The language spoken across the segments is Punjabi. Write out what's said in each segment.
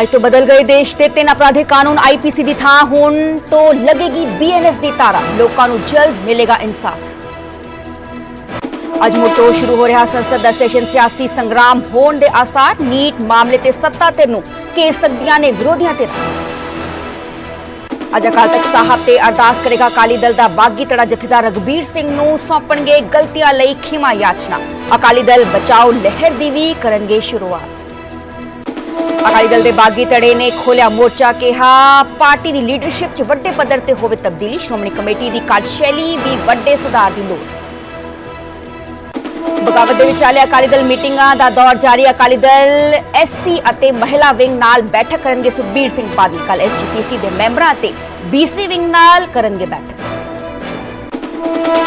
ਅੱਜ ਤੋਂ ਬਦਲ ਗਏ ਦੇਸ਼ ਦੇ ਤਿੰਨ ਅਪਰਾਧਿਕ ਕਾਨੂੰਨ ਆਈਪੀਸੀ ਦੀ ਥਾਂ ਹੁਣ ਤੋਂ ਲੱਗੇਗੀ ਬੀਐਨਐਸ ਦੀ ਧਾਰਾ ਲੋਕਾਂ ਨੂੰ ਜਲਦ ਮਿਲੇਗਾ ਇਨਸਾਫ। ਅੱਜ ਮੁੜ ਸ਼ੁਰੂ ਹੋ ਰਿਹਾ ਸੰਸਦ ਦਾ ਸੈਸ਼ਨ। ਸਿਆਸੀ ਸੰਗਰਾਮ ਹੋਣ ਦੇ ਆਸਾਰ, ਨੀਟ ਮਾਮਲੇ ਤੇ ਸੱਤਾ ਧਿਰ ਨੂੰ ਘੇਰ ਸਕਦੀਆਂ ਨੇ ਵਿਰੋਧੀਆਂ ਤੇ ਅੱਜ ਅਕਾਲ ਤਖਤ ਸਾਹਿਬ ਤੇ ਅਰਦਾਸ ਕਰੇਗਾ ਅਕਾਲੀ ਦਲ ਦਾ ਬਾਗੀ ਤੜਾ ਜਥੇਦਾਰ ਰਗਬੀਰ ਸਿੰਘ ਨੂੰ ਸੌਂਪਣਗੇ ਗਲਤੀਆਂ ਲਈ ਖਿਮਾ ਯਾਚਨਾ। ਅਕਾਲੀ ਦਲ ਬਚਾਓ ਲਹਿਰ ਦੀ ਵੀ ਕਰਨਗੇ ਸ਼ੁਰੂਆਤ। ਅਕਾਲੀ ਦਲ ਦੇ ਬਾਗੀ ਧੜੇ ਨੇ ਖੋਲਿਆ ਮੋਰਚਾ, ਕਿਹਾ ਪਾਰਟੀ ਦੀ ਲੀਡਰਸ਼ਿਪ 'ਚ ਵੱਡੇ ਪੱਧਰ ਤੇ ਹੋਵੇ ਤਬਦੀਲੀ। ਸ਼੍ਰੋਮਣੀ ਕਮੇਟੀ ਦੀ ਕਾਰਜਸ਼ੈਲੀ ਵੀ ਵੱਡੇ ਸੁਧਾਰ ਦੀ ਲੋੜ। ਬਗਾਵਤ ਦੇ ਵਿਚਾਲੇ ਅਕਾਲੀ ਦਲ ਮੀਟਿੰਗਾਂ ਦਾ ਦੌਰ ਜਾਰੀ। ਅਕਾਲੀ ਦਲ ਐਸਸੀ ਅਤੇ ਮਹਿਲਾ ਵਿੰਗ ਨਾਲ ਬੈਠਕ ਕਰਨਗੇ ਸੁਖਬੀਰ ਸਿੰਘ ਬਾਦਲ। ਕੱਲ ਐਸਜੀਪੀਸੀ ਦੇ ਮੈਂਬਰਾਂ ਅਤੇ ਬੀਸੀ ਵਿੰਗ ਨਾਲ ਕਰਨਗੇ ਬੈਠਕ।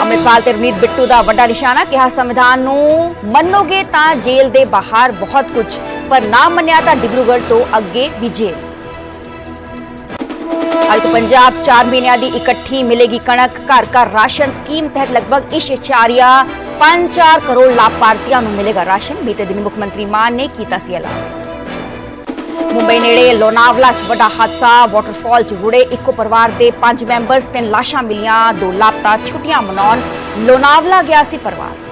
ਅੰਮ੍ਰਿਤਪਾਲ ਤੇ ਰਵਨੀਤ ਬਿੱਟੂ ਦਾ ਵੱਡਾ ਨਿਸ਼ਾਨਾ, ਕਿਹਾ ਸੰਵਿਧਾਨ ਨੂੰ ਮੰਨੋਗੇ ਤਾਂ ਜੇਲ੍ਹ ਦੇ ਬਾਹਰ ਬਹੁਤ ਕੁਝ। ਪਰ ਨਾ ਮੰਨਿਆ ਤਾਂ ਡਿਬਰੂਗੜ੍ਹ ਤੋਂ ਅੱਗੇ ਵੀ ਜੇਲ੍ਹ। ਅੱਜ ਤੋਂ ਪੰਜਾਬ 'ਚ ਚਾਰ ਮਹੀਨਿਆਂ ਦੀ ਇਕੱਠੀ ਮਿਲੇਗੀ ਕਣਕ। ਘਰ ਘਰ ਰਾਸ਼ਨ ਸਕੀਮ ਤਹਿਤ ਲਗਭਗ 1.54 ਕਰੋੜ ਲਾਭਪਾਤਰੀਆਂ ਨੂੰ ਮਿਲੇਗਾ ਰਾਸ਼ਨ। ਬੀਤੇ ਦਿਨ ਮੁੱਖ ਮੰਤਰੀ ਮਾਨ ਨੇ ਕੀਤਾ ਸੀ ਐਲਾਨ। ਮੁੰਬਈ ਨੇੜੇ ਲੋਨਾਵਲਾ 'ਚ ਵੱਡਾ ਹਾਦਸਾ ਵਾਟਰਫਾਲ 'ਚ ਰੁੜੇ ਇੱਕੋ ਪਰਿਵਾਰ ਦੇ ਪੰਜ ਮੈਂਬਰਸ ਤਿੰਨ ਲਾਸ਼ਾਂ ਮਿਲੀਆਂ। ਦੋ ਲਾਪਤਾ ਛੁੱਟੀਆਂ ਮਨਾਉਣ ਲੋਨਾਵਲਾ ਗਿਆ ਸੀ ਪਰਿਵਾਰ।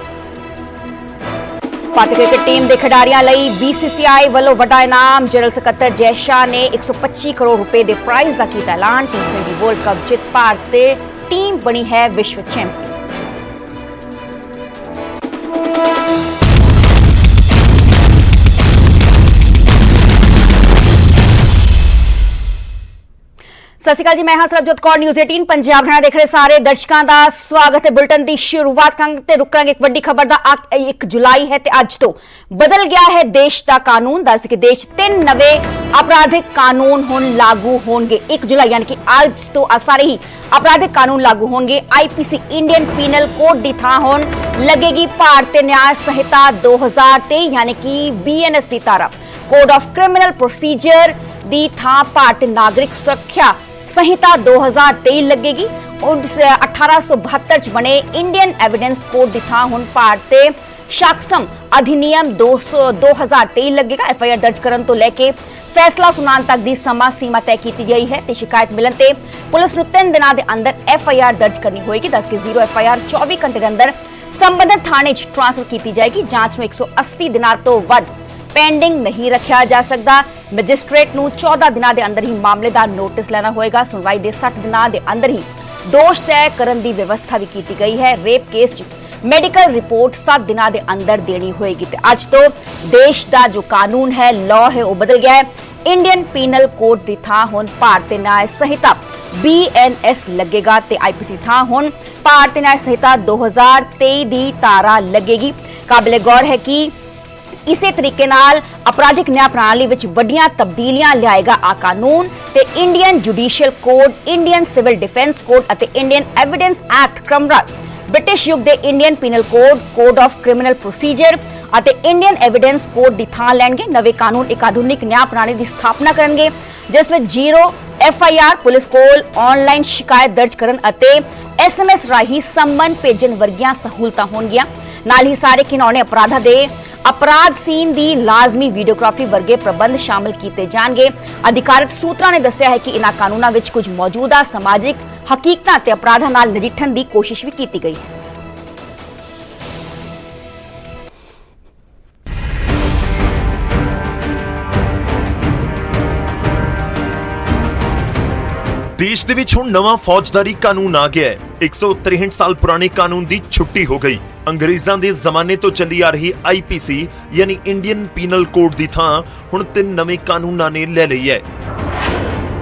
ਭਾਰਤੀ ਕ੍ਰਿਕਟ ਟੀਮ ਦੇ ਖਿਡਾਰੀਆਂ ਲਈ BCCI ਵੱਲੋਂ ਵੱਡਾ ਇਨਾਮ। ਜਨਰਲ ਸਕੱਤਰ ਜੈ ਸ਼ਾਹ ਨੇ 125 ਕਰੋੜ ਰੁਪਏ ਦੇ ਪ੍ਰਾਈਜ਼ ਦਾ ਕੀਤਾ ਐਲਾਨ। ਟੀ20 ਵਰਲਡ ਕੱਪ ਜਿੱਤ ਭਾਰਤ ਤੇ ਟੀਮ ਬਣੀ ਹੈ ਵਿਸ਼ਵ ਚੈਂਪੀਅਨ ਸਤਿ ਸ਼੍ਰੀ ਅਕਾਲ ਜੀ, ਮੈਂ ਹਾਂ ਸਰਬਜੋਤ ਕੌਰ ਨਿਊਜ਼ 18 ਪੰਜਾਬ ਹਰਿਆਣਾ ਦੇਖ ਰਹੇ ਸਾਰੇ ਦਰਸ਼ਕਾਂ ਦਾ ਸਵਾਗਤ ਹੈ ਬੁਲਟਨ ਦੀ ਸ਼ੁਰੂਆਤ ਕਰਾਂਗੇ ਤੇ ਰੁਕਾਂਗੇ ਇੱਕ ਵੱਡੀ ਖਬਰ ਦਾ 1 ਜੁਲਾਈ ਹੈ ਤੇ ਅੱਜ ਤੋਂ ਬਦਲ ਗਿਆ ਹੈ ਦੇਸ਼ ਦਾ ਕਾਨੂੰਨ, ਦੱਸ ਕਿ ਦੇਸ਼ ਤਿੰਨ ਨਵੇਂ ਅਪਰਾਧਿਕ ਕਾਨੂੰਨ ਹੁਣ ਲਾਗੂ ਹੋਣਗੇ 1 ਜੁਲਾਈ, ਯਾਨੀ ਕਿ ਅੱਜ ਤੋਂ ਆ ਸਾਰੇ ਹੀ ਅਪਰਾਧਿਕ ਕਾਨੂੰਨ ਲਾਗੂ ਹੋਣਗੇ ਆਈਪੀਸੀ ਇੰਡੀਅਨ ਪੀਨਲ ਕੋਡ ਦੀ ਥਾਂ ਹੁਣ ਲੱਗੇਗੀ ਭਾਰਤੀ ਨਿਆਂ ਸੰਹਿਤਾ 2023 ਯਾਨੀ ਕਿ ਬੀਐਨਐਸ ਦੀ ਧਾਰਾ ਕੋਡ ਆਫ ਕ੍ਰਿਮੀਨਲ ਪ੍ਰੋਸੀਜਰ ਦੀ ਥਾਂ ਭਾਰਤੀ ਨਾਗਰਿਕ ਸੁਰੱਖਿਆ ਸੰਹਿਤਾ 2023 ਲੱਗੇਗੀ। 1872 ਚ ਬਣੇ ਇੰਡੀਅਨ ਐਵੀਡੈਂਸ ਕੋਡ ਦੀ ਥਾਂ ਹੁਣ ਭਾਰਤੀ ਸ਼ਾਕਸਮ ਅਧਿਨਿਯਮ 2023 ਲੱਗੇਗਾ। ਐਫਆਈਆਰ ਦਰਜ ਕਰਨ ਤੋਂ ਲੈ ਕੇ ਫੈਸਲਾ ਸੁਣਾਉਣ ਤੱਕ ਦੀ ਸਮਾਂ ਸੀਮਾ ਤੈਅ ਕੀਤੀ ਗਈ ਹੈ ਤੇ ਸ਼ਿਕਾਇਤ ਮਿਲਣ ਤੇ ਪੁਲਿਸ ਨੂੰ 3 ਦਿਨਾਂ ਦੇ ਅੰਦਰ ਐਫਆਈਆਰ ਦਰਜ ਕਰਨੀ ਹੋਏਗੀ। ਦੱਸ ਕੇ ਜ਼ੀਰੋ ਐਫਆਈਆਰ 24 ਘੰਟੇ ਦੇ ਅੰਦਰ ਸੰਬੰਧਿਤ ਥਾਣੇ 'ਚ ਟ੍ਰਾਂਸਫਰ ਕੀਤੀ ਜਾਏਗੀ। ਜਾਂਚ ਨੂੰ 180 ਦਿਨਾਂ ਤੋਂ ਵੱਧ ਪੈਂਡਿੰਗ ਨਹੀਂ ਰੱਖਿਆ ਜਾ ਸਕਦਾ। ਮੈਜਿਸਟ੍ਰੇਟ ਨੂੰ 14 ਦਿਨਾਂ ਦੇ ਅੰਦਰ ਹੀ ਮਾਮਲੇ ਦਾ ਨੋਟਿਸ ਲੈਣਾ ਹੋਏਗਾ। ਸੁਣਵਾਈ ਦੇ 60 ਦਿਨਾਂ ਦੇ ਅੰਦਰ ਹੀ ਦੋਸ਼ ਤੈਅ ਕਰਨ ਦੀ ਵਿਵਸਥਾ ਵੀ ਕੀਤੀ ਗਈ ਹੈ। ਰੇਪ ਕੇਸ 'ਚ ਮੈਡੀਕਲ ਰਿਪੋਰਟ 7 ਦਿਨਾਂ ਦੇ ਅੰਦਰ ਦੇਣੀ ਹੋਏਗੀ ਤੇ ਅੱਜ ਤੋਂ ਦੇਸ਼ ਦਾ ਜੋ ਕਾਨੂੰਨ ਹੈ ਲਾਅ ਹੈ, ਉਹ ਬਦਲ ਗਿਆ ਹੈ। ਇੰਡੀਅਨ ਪੀਨਲ ਕੋਡ ਦੀ ਥਾਂ ਹੁਣ ਭਾਰਤੀ ਨਿਆਂ ਸੰਹਿਤਾ BNS ਲੱਗੇਗਾ ਤੇ IPC ਥਾਂ ਹੁਣ ਭਾਰਤੀ ਨਿਆਂ ਸੰਹਿਤਾ 2023 ਦੀ ਤਾਰਾ ਲੱਗੇਗੀ। ਕਾਬਿਲੇ ਗੌਰ ਹੈ ਕਿ ਇਸੇ ਤਰੀਕੇ ਨਾਲ ਅਪਰਾਧਿਕ ਨਿਆਂ ਪ੍ਰਣਾਲੀ ਵਿੱਚ ਵੱਡੀਆਂ ਤਬਦੀਲੀਆਂ ਲਿਆਏਗਾ ਆ ਕਾਨੂੰਨ ਤੇ Indian judicial code Indian civil defence code ਅਤੇ ਇੰਡੀਅਨ ਐਵੀਡੈਂਸ ਐਕਟ ਕ੍ਰਮਰਾਜ ਬ੍ਰਿਟਿਸ਼ ਯੁੱਗ ਦੇ Indian penal code code of criminal procedure ਅਤੇ ਇੰਡੀਅਨ ਐਵੀਡੈਂਸ ਕੋਡ ਦੀ ਥਾਂ ਲੈਣਗੇ। ਨਵੇਂ ਕਾਨੂੰਨ ਇੱਕ ਆਧੁਨਿਕ ਨਿਆਂ ਪ੍ਰਣਾਲੀ ਦੀ ਸਥਾਪਨਾ ਕਰਨਗੇ, ਜਿਸ ਵਿੱਚ ਜ਼ੀਰੋ ਐਫਆਈਆਰ ਪੁਲਿਸ ਕੋਲ ਆਨਲਾਈਨ ਸ਼ਿਕਾਇਤ ਦਰਜ ਕਰਨ ਅਤੇ ਐਸਐਮਐਸ ਰਾਹੀਂ ਸੰਮਨ ਭੇਜਣ ਵਰਗੀਆਂ ਸਹੂਲਤਾਂ ਹੋਣਗੀਆਂ। ਨਾਲ ਹੀ ਸਾਰੇ ਘਿਨੌਣੇ ਅਪਰਾਧਾਂ ਦੇ ਅਪਰਾਧ ਸੀਨ ਦੀ ਲਾਜ਼ਮੀ ਵੀਡੀਓਗ੍ਰਾਫੀ ਵਰਗੇ ਪ੍ਰਬੰਧ ਸ਼ਾਮਲ ਕੀਤੇ ਜਾਣਗੇ। ਅਧਿਕਾਰਤ ਸੂਤਰਾਂ ਨੇ ਦੱਸਿਆ ਹੈ ਕਿ ਇਨ੍ਹਾਂ ਕਾਨੂੰਨਾਂ ਵਿੱਚ ਕੁਝ ਮੌਜੂਦਾ ਸਮਾਜਿਕ ਹਕੀਕਤਾਂ ਤੇ ਅਪਰਾਧਾਂ ਨਾਲ ਨਜਿੱਠਣ ਦੀ ਕੋਸ਼ਿਸ਼ ਵੀ ਕੀਤੀ ਗਈ ਹੈ। ਦੇਸ਼ ਦੇ ਵਿੱਚ ਹੁਣ ਨਵਾਂ ਫੌਜਦਾਰੀ ਕਾਨੂੰਨ ਆ ਗਿਆ ਹੈ। 163 ਸਾਲ ਪੁਰਾਣੇ ਕਾਨੂੰਨ ਦੀ ਛੁੱਟੀ ਹੋ ਗਈ। ਅੰਗਰੇਜ਼ਾਂ ਦੇ ਜ਼ਮਾਨੇ ਤੋਂ ਚੱਲੀ ਆ ਰਹੀ ਆਈਪੀਸੀ ਯਾਨੀ ਇੰਡੀਅਨ ਪੀਨਲ ਕੋਡ ਦੀ ਥਾਂ, ਹੁਣ ਤਿੰਨ ਨਵੇਂ ਕਾਨੂੰਨਾਂ ਨੇ ਲੈ ਲਈ ਹੈ।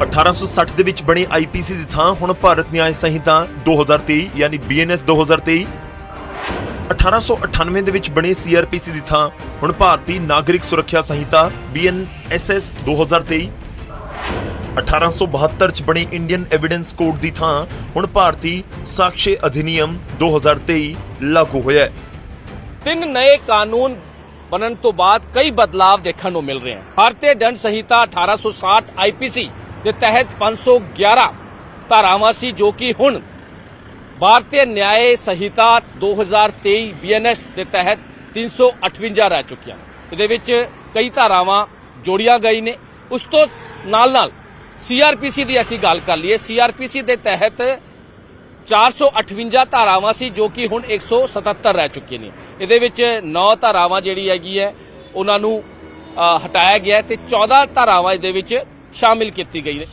1860 ਦੇ ਵਿੱਚ ਬਣੇ ਆਈਪੀਸੀ ਦੀ ਥਾਂ ਹੁਣ ਭਾਰਤ ਨਿਆਂ ਸੰਹਿਤਾ 2023 ਯਾਨੀ ਬੀਐਨਐਸ 2023 1898 ਦੇ ਵਿੱਚ ਬਣੇ ਸੀਆਰਪੀਸੀ ਦੀ ਥਾਂ, ਹੁਣ ਭਾਰਤੀ ਨਾਗਰਿਕ ਸੁਰੱਖਿਆ ਸੰਹਿਤਾ ਬੀਐਨਐਸਐਸ 2023 1872 ਚ ਬਣੇ ਇੰਡੀਅਨ ਐਵੀਡੈਂਸ ਕੋਡ ਦੀ ਥਾਂ ਹੁਣ ਭਾਰਤੀ ਸਾਕਸ਼ੀ ਅਧਿਨਿਯਮ 2023 ਲਾਗੂ ਹੋਇਆ ਹੈ। ਤਿੰਨ ਨਏ ਕਾਨੂੰਨ ਬਣਨ ਤੋਂ ਬਾਅਦ ਕਈ ਬਦਲਾਵ ਦੇਖਣ ਨੂੰ ਮਿਲ ਰਹੇ ਹਨ। ਭਾਰਤੀ ਦੰਡ ਸੰਹਿਤਾ 1860 ਆਈਪੀਸੀ ਦੇ ਤਹਿਤ 511 ਧਾਰਾਵਾਂ ਸੀ ਜੋ ਕਿ ਹੁਣ ਭਾਰਤੀ ਨਿਆਏ ਸੰਹਿਤਾ 2023 ਬੀਐਨਐਸ ਦੇ ਤਹਿਤ 358 ਰਹਿ ਚੁੱਕੀਆਂ ਇਹਦੇ ਵਿੱਚ ਕਈ ਧਾਰਾਵਾਂ ਜੋੜੀਆਂ ਗਈ ਨੇ। ਉਸ ਤੋਂ ਨਾਲ ਨਾਲ ਸੀਆਰਪੀਸੀ ਦੀ ਅਸੀਂ ਗੱਲ ਕਰ ਲਈਏ। ਸੀਆਰਪੀਸੀ ਦੇ ਤਹਿਤ 458 ਧਾਰਾਵਾਂ ਸੀ, ਜੋ ਕਿ ਹੁਣ 177 ਰਹਿ ਚੁੱਕੀਆਂ ਨੇ। ਇਹਦੇ ਵਿੱਚ 9 ਧਾਰਾਵਾਂ ਜਿਹੜੀ ਹੈਗੀ ਹੈ, ਉਹਨਾਂ ਨੂੰ ਹਟਾਇਆ ਗਿਆ ਹੈ ਤੇ 14 ਧਾਰਾਵਾਂ ਇਹਦੇ ਵਿੱਚ ਸ਼ਾਮਿਲ ਕੀਤੀ ਗਈ ਨੇ।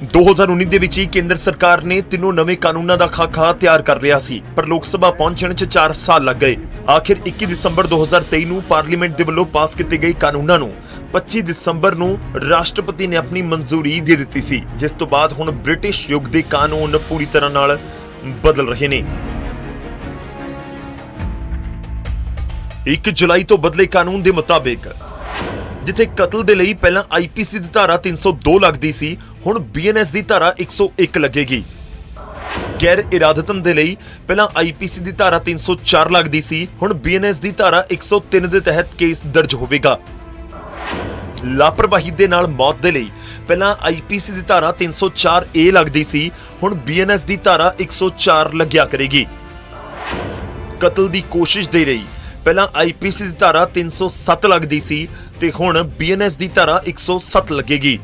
2019 ਦੇ ਵਿੱਚ ਹੀ ਕੇਂਦਰ ਸਰਕਾਰ ਨੇ ਤਿੰਨੋਂ ਨਵੇਂ ਕਾਨੂੰਨਾਂ ਦਾ ਖਾਕਾ ਤਿਆਰ ਕਰ ਲਿਆ ਸੀ, ਪਰ ਲੋਕ ਸਭਾ ਪਹੁੰਚਣ 'ਚ 4 ਸਾਲ ਲੱਗ ਗਏ। ਆਖਿਰ 21 ਦਸੰਬਰ 2023 ਨੂੰ ਪਾਰਲੀਮੈਂਟ ਦੇ ਵੱਲੋਂ ਪਾਸ ਕੀਤੇ ਗਏ ਕਾਨੂੰਨਾਂ ਨੂੰ 25 ਦਸੰਬਰ ਨੂੰ ਰਾਸ਼ਟਰਪਤੀ ਨੇ ਆਪਣੀ ਮਨਜ਼ੂਰੀ ਦੇ ਦਿੱਤੀ ਸੀ, ਜਿਸ ਤੋਂ ਬਾਅਦ ਹੁਣ ਬ੍ਰਿਟਿਸ਼ ਯੁੱਗ ਦੇ ਕਾਨੂੰਨ ਪੂਰੀ ਤਰ੍ਹਾਂ ਨਾਲ ਬਦਲ ਰਹੇ ਨੇ। 1 ਜੁਲਾਈ ਤੋਂ ਬਦਲੇ ਕਾਨੂੰਨ ਦੇ ਮੁਤਾਬਿਕ, ਜਿੱਥੇ ਕਤਲ ਦੇ ਲਈ ਪਹਿਲਾਂ ਆਈਪੀਸੀ ਦੀ ਧਾਰਾ 302 ਲੱਗਦੀ ਸੀ ਹੁਣ ਬੀਐਨਐਸ ਦੀ ਧਾਰਾ 101 ਲੱਗੇਗੀ। ਗੈਰ ਇਰਾਦਤਨ ਦੇ ਲਈ ਪਹਿਲਾਂ ਆਈਪੀਸੀ ਦੀ ਧਾਰਾ 304 ਲੱਗਦੀ ਸੀ, ਹੁਣ ਬੀਐਨਐਸ ਦੀ ਧਾਰਾ 103 ਦੇ ਤਹਿਤ ਕੇਸ ਦਰਜ ਹੋਵੇਗਾ। ਲਾਪਰਵਾਹੀ ਦੇ ਨਾਲ ਮੌਤ ਦੇ ਲਈ ਪਹਿਲਾਂ ਆਈਪੀਸੀ ਦੀ ਧਾਰਾ 304 ਏ ਲੱਗਦੀ ਸੀ, ਹੁਣ ਬੀਐਨਐਸ ਦੀ ਧਾਰਾ 104 ਲੱਗਿਆ ਕਰੇਗੀ। ਕਤਲ ਦੀ ਕੋਸ਼ਿਸ਼ ਦੇ ਲਈ ਪਹਿਲਾਂ ਆਈਪੀਸੀ ਦੀ ਧਾਰਾ 307 ਲੱਗਦੀ ਸੀ ਤੇ ਹੁਣ ਬੀਐਨਐਸ ਦੀ ਧਾਰਾ 107 ਲੱਗੇਗੀ।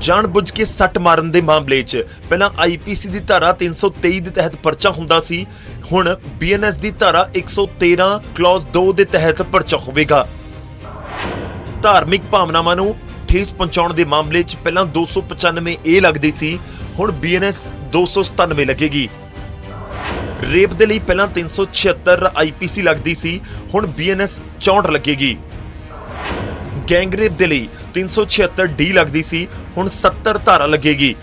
ਜਾਣਬੁੱਝ ਕੇ ਸੱਟ ਮਾਰਨ ਦੇ ਮਾਮਲੇ 'ਚ। ਪਹਿਲਾਂ ਆਈਪੀਸੀ ਦੀ ਧਾਰਾ 323 ਦੇ ਤਹਿਤ ਪਰਚਾ ਹੁੰਦਾ ਸੀ। ਹੁਣ ਬੀਐਨਐਸ ਦੀ ਧਾਰਾ 113 ਕਲੌਜ਼ 2 ਦੇ ਤਹਿਤ ਪਰਚਾ ਹੋਵੇਗਾ। ਧਾਰਮਿਕ ਭਾਵਨਾਵਾਂ ਨੂੰ ਠੇਸ ਪਹੁੰਚਾਉਣ ਦੇ ਮਾਮਲੇ 'ਚ ਪਹਿਲਾਂ 295 ਏ ਲੱਗਦੀ ਸੀ। ਹੁਣ ਬੀਐਨਐਸ 297 ਲੱਗੇਗੀ। ਰੇਪ ਦੇ ਲਈ ਪਹਿਲਾਂ 376 ਆਈਪੀਸੀ ਲੱਗਦੀ ਸੀ। ਹੁਣ ਬੀਐਨਐਸ 64 ਲੱਗੇਗੀ। ਗੈਂਗਰੇਪ ਦੇ ਲਈ 376 ਡੀ ਲੱਗਦੀ ਸੀ, ਹੁਣ 70 ਧਾਰਾ ਲੱਗੇਗੀ।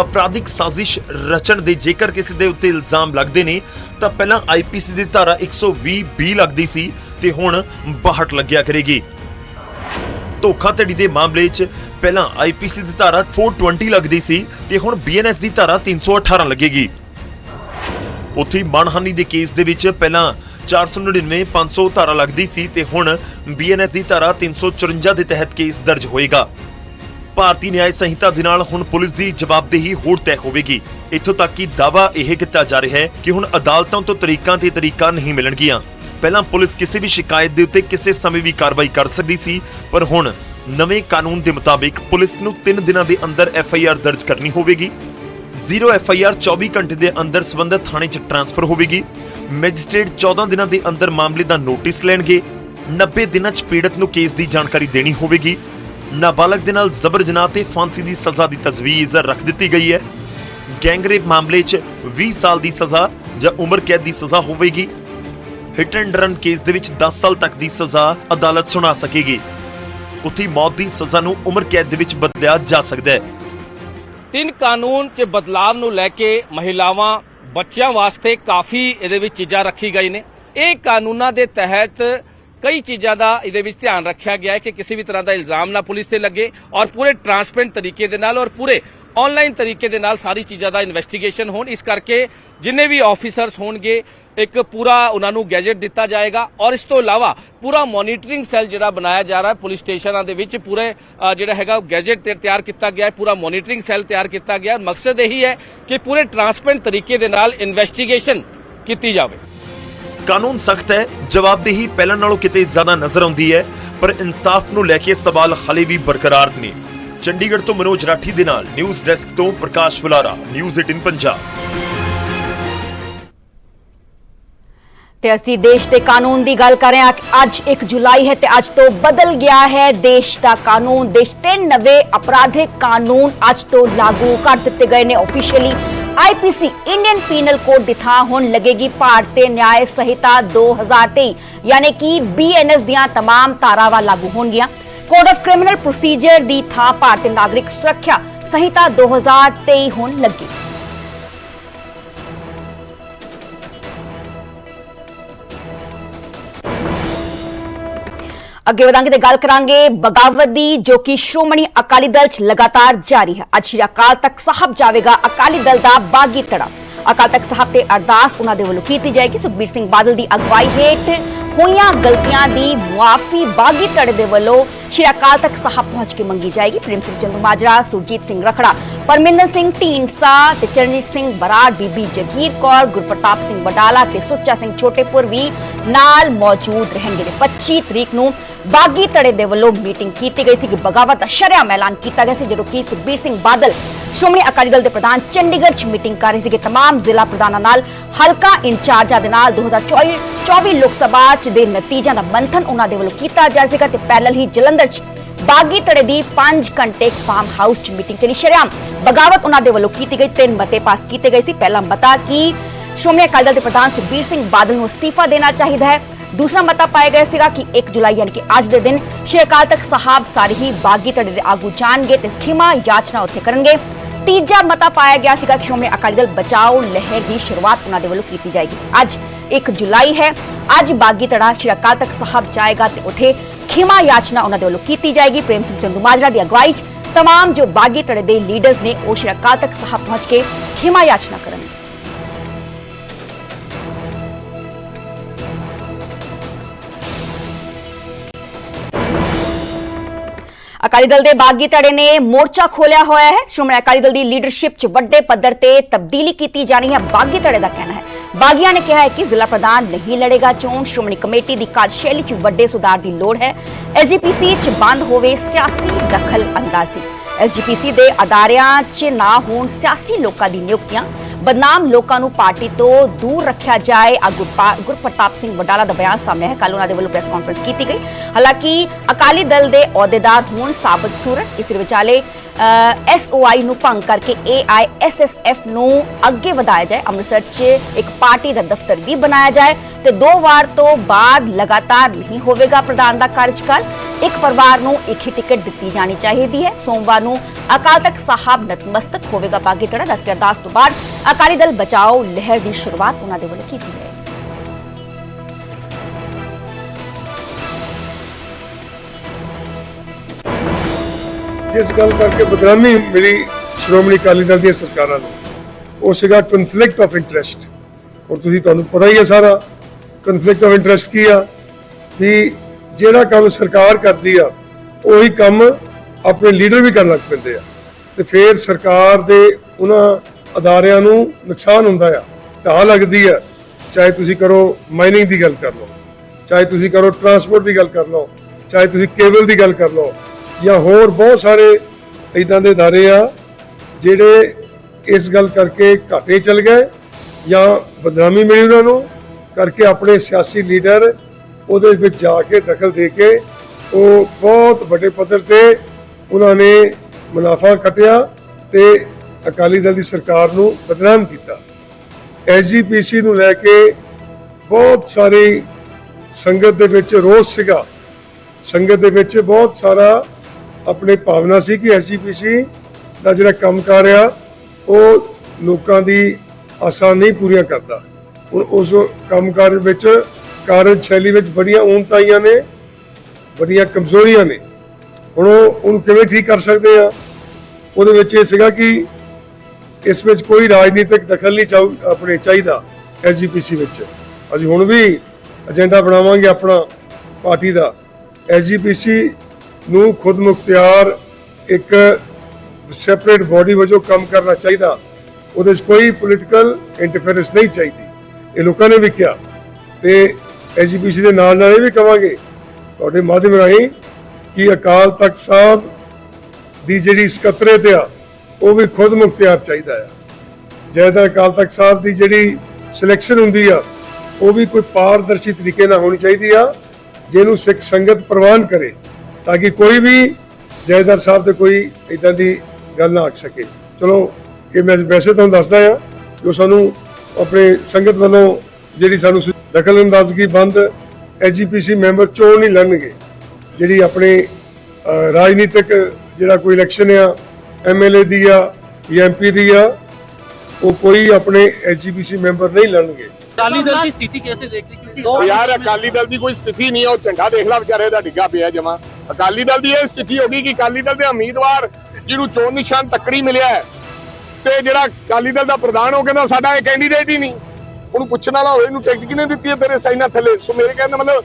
ਅਪਰਾਧਿਕ ਸਾਜ਼ਿਸ਼ ਰਚਣ ਦੇ ਜੇਕਰ ਕਿਸੇ ਦੇ ਉੱਤੇ ਇਲਜ਼ਾਮ ਲੱਗਦੇ ਨੇ, ਤਾਂ ਪਹਿਲਾਂ ਆਈਪੀਸੀ ਦੀ ਧਾਰਾ 120 ਬੀ ਲੱਗਦੀ ਸੀ ਤੇ ਹੁਣ 62 ਲੱਗਿਆ ਕਰੇਗੀ। ਧੋਖਾਧੜੀ ਦੇ ਮਾਮਲੇ 'ਚ ਪਹਿਲਾਂ ਆਈਪੀਸੀ ਦੀ ਧਾਰਾ 420 ਲੱਗਦੀ ਸੀ ਤੇ ਹੁਣ ਬੀਐਨਐਸ ਦੀ ਧਾਰਾ 318 ਲੱਗੇਗੀ। ਉੱਥੇ ਹੀ ਮਾਨਹਾਨੀ ਦੇ ਕੇਸ ਦੇ ਵਿੱਚ ਪਹਿਲਾਂ 499 500 ਧਾਰਾ ਲੱਗਦੀ ਸੀ ਤੇ ਹੁਣ ਬੀਐਨਐਸ ਦੀ ਧਾਰਾ 354 ਦੇ ਤਹਿਤ ਕੇਸ ਦਰਜ ਹੋਏਗਾ। ਭਾਰਤੀ ਨਿਆਂ ਸੰਹਿਤਾ ਦੇ ਨਾਲ ਹੁਣ ਪੁਲਿਸ ਦੀ ਜਵਾਬਦੇਹੀ ਹੋਰ ਤੈਅ ਹੋਵੇਗੀ। ਇੱਥੋਂ ਤੱਕ ਕਿ ਦਾਵਾ ਇਹ ਕੀਤਾ ਜਾ ਰਿਹਾ ਹੈ ਕਿ ਹੁਣ ਅਦਾਲਤਾਂ ਤੋਂ ਤਰੀਕਾਂ ਤੇ ਤਰੀਕਾਂ ਨਹੀਂ ਮਿਲਣਗੀਆਂ। ਪਹਿਲਾਂ ਪੁਲਿਸ ਕਿਸੇ ਵੀ ਸ਼ਿਕਾਇਤ ਦੇ ਉੱਤੇ ਕਿਸੇ ਸਮੇਂ ਵੀ ਕਾਰਵਾਈ ਕਰ ਸਕਦੀ ਸੀ, ਪਰ ਹੁਣ ਨਵੇਂ ਕਾਨੂੰਨ ਦੇ ਮੁਤਾਬਿਕ ਪੁਲਿਸ ਨੂੰ 3 ਦਿਨਾਂ ਦੇ ਅੰਦਰ ਐੱਫ ਆਈ ਆਰ ਦਰਜ ਕਰਨੀ ਹੋਵੇਗੀ। ਜ਼ੀਰੋ ਐਫ ਆਈ ਆਰ 24 ਘੰਟੇ ਦੇ ਅੰਦਰ ਸਬੰਧਤ ਥਾਣੇ 'ਚ ਟ੍ਰਾਂਸਫਰ ਹੋਵੇਗੀ। ਮੈਜਿਸਟ੍ਰੇਟ 14 ਦਿਨਾਂ ਦੇ ਅੰਦਰ ਮਾਮਲੇ ਦਾ ਨੋਟਿਸ ਲੈਣਗੇ। 90 ਦਿਨਾਂ 'ਚ ਪੀੜਤ ਨੂੰ ਕੇਸ ਦੀ ਜਾਣਕਾਰੀ ਦੇਣੀ ਹੋਵੇਗੀ। ਨਾਬਾਲਗ ਦੇ ਨਾਲ ਜ਼ਬਰ ਜਨਾਹ ਤੇ ਫਾਂਸੀ ਦੀ ਸਜ਼ਾ ਦੀ ਤਜਵੀਜ਼ ਰੱਖ ਦਿੱਤੀ ਗਈ ਹੈ। ਗੈਂਗਰੇਪ ਮਾਮਲੇ 'ਚ 20 ਸਾਲ ਦੀ ਸਜ਼ਾ ਜਾਂ ਉਮਰ ਕੈਦ ਦੀ ਸਜ਼ਾ ਹੋਵੇਗੀ। ਹਿਟ ਐਂਡ ਰਨ ਕੇਸ ਦੇ ਵਿੱਚ 10 ਸਾਲ ਤੱਕ ਦੀ ਸਜ਼ਾ ਅਦਾਲਤ ਸੁਣਾ ਸਕੇਗੀ। ਉੱਥੇ ਮੌਤ ਦੀ ਸਜ਼ਾ ਨੂੰ ਉਮਰ ਕੈਦ ਦੇ ਵਿੱਚ ਬਦਲਿਆ ਜਾ ਸਕਦਾ ਹੈ। ਤਿੰਨ ਕਾਨੂੰਨ 'ਚ ਬਦਲਾਵ ਨੂੰ ਲੈ ਕੇ ਮਹਿਲਾਵਾਂ ਬੱਚਿਆਂ ਵਾਸਤੇ ਕਾਫੀ ਇਹਦੇ ਵਿੱਚ ਚੀਜ਼ਾਂ ਰੱਖੀ ਗਈ ਨੇ। ਇਹ ਕਾਨੂੰਨਾਂ ਦੇ ਤਹਿਤ ਕਈ ਚੀਜ਼ਾਂ ਦਾ ਇਹਦੇ ਵਿੱਚ ਧਿਆਨ ਰੱਖਿਆ ਗਿਆ ਹੈ ਕਿ ਕਿਸੇ ਵੀ ਤਰ੍ਹਾਂ ਦਾ ਇਲਜ਼ਾਮ ਨਾ ਪੁਲਿਸ ਤੇ ਲੱਗੇ ਔਰ ਪੂਰੇ ਟਰਾਂਸਪੇਰੈਂਟ ਤਰੀਕੇ ਦੇ ਨਾਲ ਔਰ ਪੂਰੇ ਆਨਲਾਈਨ ਤਰੀਕੇ ਦੇ ਨਾਲ ਸਾਰੀ ਚੀਜ਼ਾਂ ਦਾ ਇਨਵੈਸਟੀਗੇਸ਼ਨ ਹੋਣ। ਇਸ ਕਰਕੇ ਜਿੰਨੇ ਵੀ ਆਫੀਸਰਸ ਹੋਣਗੇ ਇੱਕ ਪੂਰਾ ਉਹਨਾਂ ਨੂੰ ਗੈਜਟ ਦਿੱਤਾ ਜਾਏਗਾ ਔਰ ਇਸ ਤੋਂ ਇਲਾਵਾ ਪੂਰਾ ਮੋਨੀਟਰਿੰਗ ਸੈੱਲ ਜਿਹੜਾ ਬਣਾਇਆ ਜਾ ਰਿਹਾ ਹੈ ਪੁਲਿਸ ਸਟੇਸ਼ਨਾਂ ਦੇ ਵਿੱਚ ਪੂਰੇ ਜਿਹੜਾ ਹੈਗਾ ਗੈਜਟ ਤੇ ਤਿਆਰ ਕੀਤਾ ਗਿਆ ਹੈ, ਪੂਰਾ ਮੋਨੀਟਰਿੰਗ ਸੈੱਲ ਤਿਆਰ ਕੀਤਾ ਗਿਆ ਮਕਸਦ ਇਹੀ ਹੈ ਕਿ ਪੂਰੇ ਟਰਾਂਸਪੇਰੈਂਟ ਤਰੀਕੇ ਦੇ ਨਾਲ ਇਨਵੈਸਟੀਗੇਸ਼ਨ ਕੀਤੀ ਜਾਵੇ। ਕਾਨੂੰਨ ਸਖਤ ਹੈ, ਜਵਾਬਦੇਹੀ ਪਹਿਲਾਂ ਨਾਲੋਂ ਕਿਤੇ ਜ਼ਿਆਦਾ ਨਜ਼ਰ ਆਉਂਦੀ ਹੈ, ਪਰ ਇਨਸਾਫ ਨੂੰ ਲੈ ਕੇ ਸਵਾਲ ਹਲੇ ਵੀ ਬਰਕਰਾਰ ਨੇ। ਚੰਡੀਗੜ੍ਹ ਤੋਂ ਮਨੋਜ ਰਾਠੀ ਦੇ ਨਾਲ ਨਿਊਜ਼ ਡੈਸਕ ਤੋਂ ਪ੍ਰਕਾਸ਼ ਫੁਲਾਰਾ ਨਿਊਜ਼ 18 ਪੰਜਾਬ। ਤੇ ਅਸੀਂ ਦੇਸ਼ ਦੇ ਕਾਨੂੰਨ ਦੀ ਗੱਲ ਕਰ ਰਹੇ ਹਾਂ ਅੱਜ 1 ਜੁਲਾਈ ਹੈ ਤੇ ਅੱਜ ਤੋਂ ਬਦਲ ਗਿਆ ਹੈ ਦੇਸ਼ ਦਾ ਕਾਨੂੰਨ ਦੇਸ਼ ਤੇ ਨਵੇਂ ਅਪਰਾਧਿਕ ਕਾਨੂੰਨ ਅੱਜ ਤੋਂ ਲਾਗੂ ਕਰ ਦਿੱਤੇ ਗਏ ਨੇ officially IPC Indian Penal Code ਦੀ ਥਾਂ ਹੁਣ ਲੱਗੇਗੀ ਭਾਰਤੀ ਨਿਆਂ ਸੰਹਿਤਾ 2023 ਯਾਨੀ ਕਿ ਬੀਐਨਐਸ ਦੀਆਂ तमाम ਧਾਰਾਵਾਂ ਲਾਗੂ ਹੋਣਗੀਆਂ ਕੋਡ ਆਫ ਕ੍ਰਿਮੀਨਲ ਪ੍ਰੋਸੀਜਰ ਦੀ ਥਾਂ ਭਾਰਤੀ ਨਾਗਰਿਕ ਸੁਰੱਖਿਆ ਸੰਹਿਤਾ 2023 ਹੁਣ ਲੱਗੀ ਅੱਗੇ ਵਧਾਂਗੇ ਤੇ ਗੱਲ ਕਰਾਂਗੇ ਬਗਾਵਤ ਦੀ, ਜੋ ਕਿ ਸ਼੍ਰੋਮਣੀ ਅਕਾਲੀ ਦਲ ਚ ਲਗਾਤਾਰ ਜਾਰੀ ਹੈ। ਅੱਜ ਸ਼੍ਰੀ ਅਕਾਲ ਤਖਤ ਸਾਹਿਬ ਜਾਵੇਗਾ ਅਕਾਲੀ ਦਲ ਦਾ ਬਾਗੀ ਧੜਾ ਅਕਾਲ ਤਖਤ ਸਾਹਿਬ ਤੇ ਅਰਦਾਸ ਉਹਨਾਂ ਦੇ ਵੱਲੋਂ ਕੀਤੀ ਜਾਏਗੀ। ਸੁਖਬੀਰ ਸਿੰਘ ਬਾਦਲ ਦੀ ਅਗਵਾਈ ਹੇਠ ਹੋਈਆਂ ਗਲਤੀਆਂ ਦੀ ਮੁਆਫੀ ਬਾਗੀ ਧੜੇ ਦੇ ਵੱਲੋਂ ਸ਼੍ਰੀ ਅਕਾਲ ਤਖਤ ਸਾਹਿਬ ਪਹੁੰਚ ਕੇ ਮੰਗੀ ਜਾਏਗੀ। ਪ੍ਰੇਮ ਸਿੰਘ ਚੰਦੂ ਮਾਜਰਾ, ਸੁਰਜੀਤ ਸਿੰਘ ਰਖੜਾ, ਪਰਮਿੰਦਰ ਸਿੰਘ ਢੀਂਡਸਾ ਤੇ ਚਰਨਜੀਤ ਸਿੰਘ ਬਰਾੜ, ਬੀਬੀ ਜਗੀਰ ਕੌਰ, ਗੁਰਪ੍ਰਤਾਪ ਸਿੰਘ ਬਡਾਲਾ ਤੇ ਸੁੱਚਾ ਸਿੰਘ ਛੋਟੇਪੁਰ ਵੀ ਨਾਲ ਮੌਜੂਦ ਰਹਿਣਗੇ। ਤੇ 25 ਤਰੀਕ ਨੂੰ ਬਾਗੀ ਧੜੇ ਦੇ ਵੱਲੋਂ ਮੀਟਿੰਗ ਕੀਤੀ ਗਈ ਸੀ ਕਿ ਬਗਾਵਤ ਦਾ ਸ਼ਰੇਆਮ ਐਲਾਨ ਕੀਤਾ ਗਿਆ ਸੀ ਜਦੋਂ ਕਿ ਸੁਖਬੀਰ ਸਿੰਘ ਬਾਦਲ ਸ਼੍ਰੋਮਣੀ ਅਕਾਲੀ ਦਲ ਦੇ ਪ੍ਰਧਾਨ ਚੰਡੀਗੜ੍ਹ 'ਚ ਮੀਟਿੰਗ ਕਰ ਰਹੇ ਸੀ ਕਿ तमाम ਜ਼ਿਲ੍ਹਾ ਪ੍ਰਧਾਨਾਂ ਨਾਲ ਹਲਕਾ ਇੰਚਾਰਜਾਂ ਦੇ ਨਾਲ 2024 24 ਲੋਕ ਸਭਾ 'ਚ ਦੇ ਨਤੀਜਿਆਂ ਦਾ ਮੰਥਨ ਉਹਨਾਂ ਦੇ ਵੱਲੋਂ ਕੀਤਾ ਜਾਵੇਗਾ ਤੇ ਪੈਰਲਲ ਹੀ ਜਲੰਧਰ 'ਚ ਬਾਗੀ ਧੜੇ ਦੀ 5 ਘੰਟੇ ਫਾਰਮ ਹਾਊਸ 'ਚ ਮੀਟਿੰਗ ਚਲੀ ਸ਼ਰੇਆਮ ਬਗਾਵਤ ਉਹਨਾਂ ਦੇ ਵੱਲੋਂ ਕੀਤੀ ਗਈ ਤਿੰਨ ਮਤੇ ਪਾਸ ਕੀਤੇ ਗਏ ਸੀ ਪਹਿਲਾ ਮਤਾ ਕਿ ਸ਼੍ਰੋਮਣੀ ਅਕਾਲੀ ਦਲ ਦੇ ਪ੍ਰਧਾਨ ਸੁਖਬੀਰ ਸਿੰਘ ਬਾਦਲ ਨੂੰ ਅਸਤੀਫਾ ਦੇਣਾ ਚਾਹੀਦਾ ਹੈ ਦੂਸਰਾ ਮਤਾ ਪਾਇਆ ਗਿਆ ਸੀਗਾ ਕਿ 1 ਜੁਲਾਈ ਯਾਨੀ ਕਿ ਅੱਜ ਦੇ ਦਿਨ ਸ਼੍ਰੀ ਅਕਾਲ ਤਖਤ ਸਾਹਿਬ ਸਾਰੇ ਹੀ ਬਾਗੀ ਧੜੇ ਦੇ ਆਗੂ ਜਾਣਗੇ ਤੇ ਖਿਮਾ ਯਾਚਨਾ ਉੱਥੇ ਕਰਨਗੇ ਤੀਜਾ ਮਤਾ ਪਾਇਆ ਗਿਆ ਸੀਗਾ ਕਿ ਸ਼੍ਰੋਮਣੀ ਅਕਾਲੀ ਦਲ ਬਚਾਓ ਲਹਿਰ ਦੀ ਸ਼ੁਰੂਆਤ ਉਹਨਾਂ ਦੇ ਵੱਲੋਂ ਕੀਤੀ ਜਾਏਗੀ ਅੱਜ 1 ਜੁਲਾਈ ਹੈ ਅੱਜ ਬਾਗੀ ਧੜਾ ਸ਼੍ਰੀ ਅਕਾਲ ਤਖਤ ਸਾਹਿਬ ਜਾਏਗਾ ਤੇ ਉੱਥੇ ਖਿਮਾ ਯਾਚਨਾ ਉਹਨਾਂ ਦੇ ਵੱਲੋਂ ਕੀਤੀ ਜਾਏਗੀ ਪ੍ਰੇਮ ਸਿੰਘ ਚੰਦੂ ਮਾਜਰਾ ਦੀ ਅਗਵਾਈ 'ਚ तमाम ਜੋ ਬਾਗੀ ਧੜੇ ਦੇ ਲੀਡਰਸ ਨੇ ਉਹ ਸ਼੍ਰੀ ਅਕਾਲ ਤਖਤ ਸਾਹਿਬ ਪਹੁੰਚ ਕੇ ਖਿਮਾ ਯਾਚਨਾ ਕਰਨਗੇ ਅਕਾਲੀ ਦਲ ਦੇ ਬਾਗੀ ਧੜੇ ਨੇ ਮੋਰਚਾ ਖੋਲਿਆ ਹੋਇਆ ਹੈ। ਸ਼੍ਰੋਮਣੀ ਅਕਾਲੀ ਦਲ ਦੀ ਲੀਡਰਸ਼ਿਪ 'ਚ ਵੱਡੇ ਪੱਧਰ ਤੇ ਤਬਦੀਲੀ ਕੀਤੀ ਜਾਣੀ ਹੈ। ਬਾਗੀ ਧੜੇ ਦਾ ਕਹਿਣਾ ਹੈ। ਬਾਗੀਆਂ ਨੇ ਕਿਹਾ ਹੈ ਕਿ ਜ਼ਿਲ੍ਹਾ ਪ੍ਰਧਾਨ ਨਹੀਂ ਲੜੇਗਾ ਚੋਣ। ਸ਼੍ਰੋਮਣੀ ਕਮੇਟੀ ਦੀ ਕਾਰਜਸ਼ੈਲੀ 'ਚ ਵੱਡੇ ਸੁਧਾਰ ਦੀ ਲੋੜ ਹੈ। ਐਸਜੀਪੀਸੀ 'ਚ ਬੰਦ ਹੋਵੇ ਸਿਆਸੀ ਦਖਲ ਅੰਦਾਜ਼ੀ ਐਸਜੀਪੀਸੀ ਦੇ ਅਦਾਰਿਆਂ 'ਚ ਨਾ ਹੋਣ ਸਿਆਸੀ ਲੋਕਾਂ ਦੀ ਨਿਯੁਕਤੀਆਂ। ਬਦਨਾਮ ਲੋਕਾਂ ਨੂੰ ਪਾਰਟੀ ਤੋਂ ਦੂਰ ਰੱਖਿਆ ਜਾਏ। ਆਗੂ ਗੁਰਪ੍ਰਤਾਪ ਸਿੰਘ ਵਡਾਲਾ ਦਾ ਬਿਆਨ ਸਾਹਮਣੇ ਹੈ ਕੱਲ ਉਹਨਾਂ ਦੇ ਵੱਲੋਂ ਪ੍ਰੈਸ ਕਾਨਫਰੰਸ ਕੀਤੀ ਗਈ। ਹਾਲਾਂਕਿ ਅਕਾਲੀ ਦਲ ਦੇ ਅਹੁਦੇਦਾਰ ਹੋਣ ਸਾਬਤ ਸੂਰਤ। ਇਸ ਦੇ ਵਿਚਾਲੇ ਐਸਓਆਈ ਨੂੰ ਭੰਗ ਕਰਕੇ ਏਆਈਐਸਐਸਐਫ ਨੂੰ ਅੱਗੇ ਵਧਾਇਆ ਜਾਏ। ਅੰਮ੍ਰਿਤਸਰ 'ਚ ਇੱਕ ਪਾਰਟੀ ਦਾ ਦਫ਼ਤਰ ਵੀ ਬਣਾਇਆ ਜਾਏ ਤੇ ਦੋ ਵਾਰ ਤੋਂ ਬਾਅਦ ਲਗਾਤਾਰ ਨਹੀਂ ਹੋਵੇਗਾ ਪ੍ਰਧਾਨ ਦਾ ਕਾਰਜਕਾਲ। ਇੱਕ ਪਰਿਵਾਰ ਨੂੰ ਇੱਕ ਹੀ ਟਿਕਟ ਦਿੱਤੀ ਜਾਣੀ ਚਾਹੀਦੀ ਹੈ। ਸੋਮਵਾਰ ਨੂੰ ਅਕਾਲ ਤਖਤ ਸਾਹਿਬ ਨਤਮਸਤਕ ਹੋਵੇਗਾ ਬਾਗੀ ਧੜਾ ਦਸ ਕੇ ਅਰਦਾਸ ਤੋਂ ਬਾਅਦ ਅਕਾਲੀ ਦਲ ਬਚਾਓ ਲਹਿਰ ਦੀ ਸ਼ੁਰੂਆਤ ਉਹਨਾਂ ਦੇ ਵੱਲੋਂ ਕੀਤੀ ਜਾਏਗੀ ਜਿਸ ਗੱਲ ਕਰਕੇ ਬਦਨਾਮੀ ਮਿਲੀ ਸ਼੍ਰੋਮਣੀ ਅਕਾਲੀ ਦਲ ਦੀਆਂ ਸਰਕਾਰਾਂ ਨੂੰ, ਉਹ ਸੀਗਾ ਕਨਫਲਿਕਟ ਆਫ ਇੰਟਰਸਟ ਔਰ ਤੁਸੀਂ ਤੁਹਾਨੂੰ ਪਤਾ ਹੀ ਹੈ ਸਾਰਾ ਕਨਫਲਿਕਟ ਆਫ ਇੰਟਰਸਟ ਕੀ ਆ? ਵੀ ਜਿਹੜਾ ਕੰਮ ਸਰਕਾਰ ਕਰਦੀ ਆ, ਉਹੀ ਕੰਮ ਆਪਣੇ ਲੀਡਰ ਵੀ ਕਰਨ ਲੱਗ ਪੈਂਦੇ ਆ। ਤੇ ਫਿਰ ਸਰਕਾਰ ਦੇ ਉਹਨਾਂ ਅਦਾਰਿਆਂ ਨੂੰ ਨੁਕਸਾਨ ਹੁੰਦਾ ਆ ਢਾਹ ਲੱਗਦੀ ਆ ਚਾਹੇ ਤੁਸੀਂ ਕਰੋ ਮਾਈਨਿੰਗ ਦੀ ਗੱਲ ਕਰ ਲਓ ਚਾਹੇ ਤੁਸੀਂ ਕਰੋ ਟਰਾਂਸਪੋਰਟ ਦੀ ਗੱਲ ਕਰ ਲਓ ਚਾਹੇ ਤੁਸੀਂ ਕੇਬਲ ਦੀ ਗੱਲ ਕਰ ਲਓ ਜਾਂ ਹੋਰ ਬਹੁਤ ਸਾਰੇ ਇਦਾਂ ਦੇ ادارے ਆ ਜਿਹੜੇ ਇਸ ਗੱਲ ਕਰਕੇ ਘਾਟੇ ਚਲ ਗਏ ਜਾਂ ਬਦਨਾਮੀ ਮਿਲੀ ਉਹਨਾਂ ਨੂੰ ਕਰਕੇ ਆਪਣੇ ਸਿਆਸੀ ਲੀਡਰ ਉਹਦੇ ਵਿੱਚ ਜਾ ਕੇ ਦਖਲ ਦੇ ਕੇ ਉਹ ਬਹੁਤ ਵੱਡੇ ਪੱਧਰ ਤੇ ਉਹਨਾਂ ਨੇ ਮੁਨਾਫਾ ਖੱਟਿਆ ਤੇ ਅਕਾਲੀ ਦਲ ਦੀ ਸਰਕਾਰ ਨੂੰ ਬਦਨਾਮ ਕੀਤਾ। ਐਸਜੀਪੀਸੀ ਨੂੰ ਲੈ ਕੇ ਬਹੁਤ ਸਾਰੀ ਸੰਗਤ ਦੇ ਵਿੱਚ ਰੋਸ ਸੀਗਾ। ਸੰਗਤ ਦੇ ਵਿੱਚ ਬਹੁਤ ਸਾਰਾ ਆਪਣੇ ਭਾਵਨਾ ਸੀ ਕਿ ਐਸਜੀਪੀਸੀ ਦਾ ਜਿਹੜਾ ਕੰਮ ਕੰਮਕਾਰ ਆ, ਉਹ ਲੋਕਾਂ ਦੀ ਆਸਾਂ ਨਹੀਂ ਪੂਰੀਆਂ ਕਰਦਾ। ਹੁਣ ਉਸ ਕੰਮਕਾਰ ਵਿੱਚ, ਕਾਰਜ ਸ਼ੈਲੀ ਵਿੱਚ ਬੜੀਆਂ ਊਣਤਾਈਆਂ ਨੇ, ਬੜੀਆਂ ਕਮਜ਼ੋਰੀਆਂ ਨੇ। ਹੁਣ ਉਹ ਉਹਨੂੰ ਕਿਵੇਂ ਠੀਕ ਕਰ ਸਕਦੇ ਆ? ਉਹਦੇ ਵਿੱਚ ਇਹ ਸੀਗਾ ਕਿ ਇਸ ਵਿੱਚ ਕੋਈ ਰਾਜਨੀਤਿਕ ਦਖਲ ਨਹੀਂ ਚਾਹੂ ਆਪਣੇ ਚਾਹੀਦਾ ਐਸਜੀਪੀਸੀ ਵਿੱਚ। ਅਸੀਂ ਹੁਣ ਵੀ ਏਜੰਡਾ ਬਣਾਵਾਂਗੇ ਆਪਣਾ ਪਾਰਟੀ ਦਾ। ਐਸਜੀਪੀਸੀ ਨੂੰ ਖੁਦ ਮੁਖਤਿਆਰ ਇੱਕ ਸੈਪਰੇਟ ਬਾਡੀ ਵਜੋਂ ਕੰਮ ਕਰਨਾ ਚਾਹੀਦਾ। ਉਹਦੇ 'ਚ ਕੋਈ ਪੋਲੀਟੀਕਲ ਇੰਟਰਫੇਰੈਂਸ ਨਹੀਂ ਚਾਹੀਦੀ। ਇਹ ਲੋਕਾਂ ਨੇ ਵੀ ਕਿਹਾ। ਤੇ ਐਸਜੀਪੀਸੀ ਦੇ ਨਾਲ ਨਾਲ ਇਹ ਵੀ ਕਵਾਂਗੇ, ਤੁਹਾਡੇ ਮਾਧਿਅਮ ਰਾਹੀਂ ਕਿ ਅਕਾਲ ਤਖਤ ਸਾਹਿਬ ਦੀ ਜਿਹੜੀ ਸਕੱਤਰੇਤ ਆ ਉਹ ਵੀ ਖੁਦ ਮੁਖਤਿਆਰ ਚਾਹੀਦਾ ਆ। ਜੈਦਾ ਅਕਾਲ ਤਖਤ ਸਾਹਿਬ ਦੀ ਜਿਹੜੀ ਸਿਲੈਕਸ਼ਨ ਹੁੰਦੀ ਆ, ਉਹ ਵੀ ਕੋਈ ਪਾਰਦਰਸ਼ੀ ਤਰੀਕੇ ਨਾਲ ਹੋਣੀ ਚਾਹੀਦੀ ਆ, ਜਿਹਨੂੰ ਸਿੱਖ ਸੰਗਤ ਪ੍ਰਵਾਨ ਕਰੇ, ਤਾਂ ਕਿ ਕੋਈ ਵੀ ਜੈਦਾਰ ਸਾਹਿਬ ਤੇ ਕੋਈ ਇਦਾਂ ਦੀ ਗੱਲ ਨਾ ਆ ਸਕੇ। ਚਲੋ, ਇਹ ਮੈਂ ਵੈਸੇ ਤੁਹਾਨੂੰ ਦੱਸਦਾ ਆ ਜੋ ਸਾਨੂੰ ਆਪਣੇ ਸੰਗਤ ਵੱਲੋਂ ਜਿਹੜੀ ਸਾਨੂੰ ਦਖਲ ਅੰਦਾਜ਼ਗੀ ਬੰਦ ਐਜੀਪੀਸੀ ਮੈਂਬਰ ਚੋਣ ਨਹੀਂ ਲੜਨਗੇ, ਜਿਹੜੀ ਆਪਣੇ ਰਾਜਨੀਤਿਕ ਜਿਹੜਾ ਕੋਈ ਇਲੈਕਸ਼ਨ ਆ ਐਮਐਲਏ ਦੀ ਆ ਜਾਂ ਐਮਪੀ ਦੀ ਆ ਉਹ ਕੋਈ ਆਪਣੇ ਐਜੀਪੀਸੀ ਮੈਂਬਰ ਨਹੀਂ ਲੜਨਗੇ ਅਕਾਲੀ ਦਲ ਦੀ ਸਥਿਤੀ ਕਿਵੇਂ ਦੇਖਦੇ ਕਿਉਂਕਿ ਯਾਰ ਅਕਾਲੀ ਦਲ ਦੀ ਕੋਈ ਸਥਿਤੀ ਨਹੀਂ ਹੈ ਉਹ ਝੰਡਾ ਦੇਖ ਲੈ ਵਿਚਾਰੇ ਦਾ ਡਿੱਗਾ ਪਿਆ ਜਮਾ। ਅਕਾਲੀ ਦਲ ਦੀ ਇਹ ਸਥਿਤੀ ਹੋ ਗਈ ਕਿ ਅਕਾਲੀ ਦਲ ਦੇ ਉਮੀਦਵਾਰ ਜਿਹਨੂੰ ਚੋਣ ਨਿਸ਼ਾਨ ਤੱਕੜੀ ਮਿਲਿਆ ਹੈ ਤੇ ਜਿਹੜਾ ਅਕਾਲੀ ਦਲ ਦਾ ਪ੍ਰਧਾਨ ਹੋ ਕਹਿੰਦਾ ਸਾਡਾ ਇਹ ਕੈਂਡੀਡੇਟ ਹੀ ਨਹੀਂ। ਉਹਨੂੰ ਪੁੱਛਣ ਵਾਲਾ ਹੋਵੇ ਇਹਨੂੰ ਟਿਕਟ ਕਿਹਨੇ ਦਿੱਤੀ ਹੈ ਤੇਰੇ ਸਾਈਨਾ ਥੱਲੇ? ਸੋ ਮੇਰੇ ਕਹਿੰਦੇ ਮਤਲਬ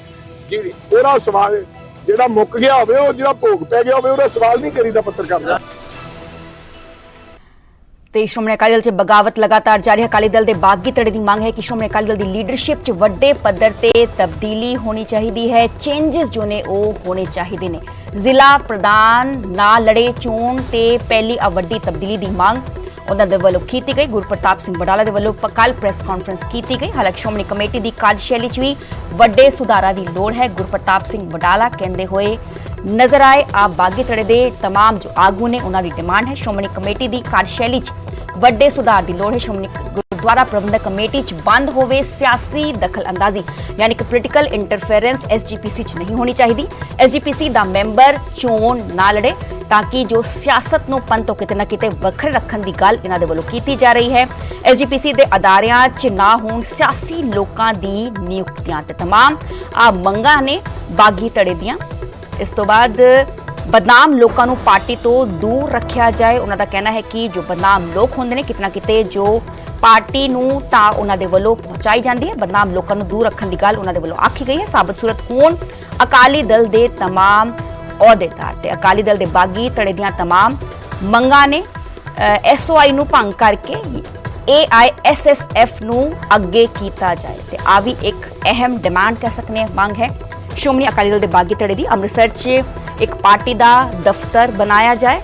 ਉਹਦਾ ਸਵਾਲ ਜਿਹੜਾ ਮੁੱਕ ਗਿਆ ਹੋਵੇ ਉਹ ਜਿਹੜਾ ਭੋਗ ਪੈ ਗਿਆ ਹੋਵੇ ਉਹਦਾ ਸਵਾਲ ਨਹੀਂ ਕਰੀਦਾ ਪੱਤਰਕਾਰ ਦਾ। ਤੇ ਸ਼੍ਰੋਮਣੀ ਅਕਾਲੀ ਦਲ 'ਚ ਬਗਾਵਤ ਲਗਾਤਾਰ ਜਾਰੀ ਹੈ। ਅਕਾਲੀ ਦਲ ਦੇ ਬਾਗੀ ਧੜੇ ਦੀ ਮੰਗ ਹੈ ਕਿ ਸ਼੍ਰੋਮਣੀ ਅਕਾਲੀ ਦਲ ਦੀ ਲੀਡਰਸ਼ਿਪ 'ਚ ਵੱਡੇ ਪੱਧਰ ਤੇ ਤਬਦੀਲੀ ਹੋਣੀ ਚਾਹੀਦੀ ਹੈ। ਚੇਂਜਸ ਜੋ ਨੇ ਉਹ ਹੋਣੇ ਚਾਹੀਦੇ ਨੇ। ਜ਼ਿਲ੍ਹਾ ਪ੍ਰਧਾਨ ਨਾ ਲੜੇ, ਚੋਣ ਤੇ ਪਹਿਲੀ ਆ ਵੱਡੀ ਤਬਦੀਲੀ ਦੀ ਮੰਗ। ਉਹਨਾਂ ਦੇ ਵੱਲੋਂ ਕੀਤੀ ਗਈ। ਗੁਰਪ੍ਰਤਾਪ ਸਿੰਘ ਬਡਾਲਾ ਦੇ ਵੱਲੋਂ ਕੱਲ੍ਹ ਪ੍ਰੈਸ ਕਾਨਫਰੰਸ ਕੀਤੀ ਗਈ। ਹਾਲਾਂਕਿ ਸ਼੍ਰੋਮਣੀ ਕਮੇਟੀ ਦੀ ਕਾਰਜਸ਼ੈਲੀ 'ਚ ਵੀ ਵੱਡੇ ਸੁਧਾਰਾਂ ਦੀ ਲੋੜ ਹੈ। ਗੁਰਪ੍ਰਤਾਪ ਸਿੰਘ ਬਡਾਲਾ ਕਹਿੰਦੇ ਹੋਏ ਨਜ਼ਰ ਆਏ ਆ ਬਾਗੀ ਧੜੇ ਦੇ तमाम ਜੋ ਆਗੂ ਨੇ ਉਹਨਾਂ ਦੀ ਡਿਮਾਂਡ ਹੈ ਸ਼੍ਰੋਮਣੀ ਕਮੇਟੀ ਦੀ ਕਾਰਜਸ਼ੈਲੀ 'ਚ ਵੱਡੇ ਸੁਧਾਰ ਦੀ ਲੋੜ ਹੈ ਸ਼੍ਰੋਮਣੀ ਗੁਰਦੁਆਰਾ ਪ੍ਰਬੰਧਕ ਕਮੇਟੀ 'ਚ ਬੰਦ ਹੋਵੇ ਸਿਆਸੀ ਦਖਲਅੰਦਾਜ਼ੀ ਯਾਨੀ ਕਿ ਪੋਲੀਟੀਕਲ ਇੰਟਰਫੇਰੈਂਸ ਐਸਜੀਪੀਸੀ 'ਚ ਨਹੀਂ ਹੋਣੀ ਚਾਹੀਦੀ ਐਸਜੀਪੀਸੀ ਦਾ ਮੈਂਬਰ ਚੋਣ ਨਾ ਲੜੇ ਤਾਂ ਕਿ ਜੋ ਸਿਆਸਤ ਨੂੰ ਪੰਨ ਤੋਂ ਕਿਤੇ ਨਾ ਕਿਤੇ ਵੱਖਰੇ ਰੱਖਣ ਦੀ ਗੱਲ ਇਹਨਾਂ ਦੇ ਵੱਲੋਂ ਕੀਤੀ ਜਾ ਰਹੀ ਹੈ ਐਸਜੀਪੀਸੀ ਦੇ ਅਦਾਰਿਆਂ 'ਚ ਨਾ ਹੋਣ ਸਿਆਸੀ ਲੋਕਾਂ ਦੀ ਨਿਯੁਕਤੀਆਂ ਤੇ तमाम ਆ ਮੰਗਾਂ ਨੇ ਬਾਗੀ ਧੜੇ ਦੀਆਂ ਇਸ ਤੋਂ ਬਾਅਦ ਬਦਨਾਮ ਲੋਕਾਂ ਨੂੰ ਪਾਰਟੀ ਤੋਂ ਦੂਰ ਰੱਖਿਆ ਜਾਏ ਉਹਨਾਂ ਦਾ ਕਹਿਣਾ ਹੈ ਕਿ ਜੋ ਬਦਨਾਮ ਲੋਕ ਹੁੰਦੇ ਨੇ ਕਿਤਨਾ ਕਿਤੇ ਜੋ ਪਾਰਟੀ ਨੂੰ ਤਾਂ ਉਹਨਾਂ ਦੇ ਵੱਲੋਂ ਪਹੁੰਚਾਈ ਜਾਂਦੀ ਹੈ ਬਦਨਾਮ ਲੋਕਾਂ ਨੂੰ ਦੂਰ ਰੱਖਣ ਦੀ ਗੱਲ ਉਹਨਾਂ ਦੇ ਵੱਲੋਂ ਆਖੀ ਗਈ ਹੈ ਸਾਬਤ ਸੂਰਤ ਹੋਣ ਅਕਾਲੀ ਦਲ ਦੇ तमाम ਅਹੁਦੇਦਾਰ ਤੇ ਅਕਾਲੀ ਦਲ ਦੇ ਬਾਗੀ ਧੜੇ ਦੀਆਂ तमाम ਮੰਗਾਂ ਨੇ ਐਸਓਆਈ ਨੂੰ ਭੰਗ ਕਰਕੇ ਏਆਈਐਸਐਸਐਫ ਨੂੰ ਅੱਗੇ ਕੀਤਾ ਜਾਏ ਤੇ ਆ ਵੀ ਇੱਕ ਅਹਿਮ ਡਿਮਾਂਡ ਕਹਿ ਸਕਨੇ ਹਾਂ, ਮੰਗ ਹੈ ਸ਼੍ਰੋਮਣੀ ਅਕਾਲੀ ਦਲ ਦੇ ਬਾਗੀ ਧੜੇ ਦੀ ਅੰਮ੍ਰਿਤਸਰ 'ਚ ਇੱਕ ਪਾਰਟੀ ਦਾ ਦਫ਼ਤਰ ਬਣਾਇਆ ਜਾਏ।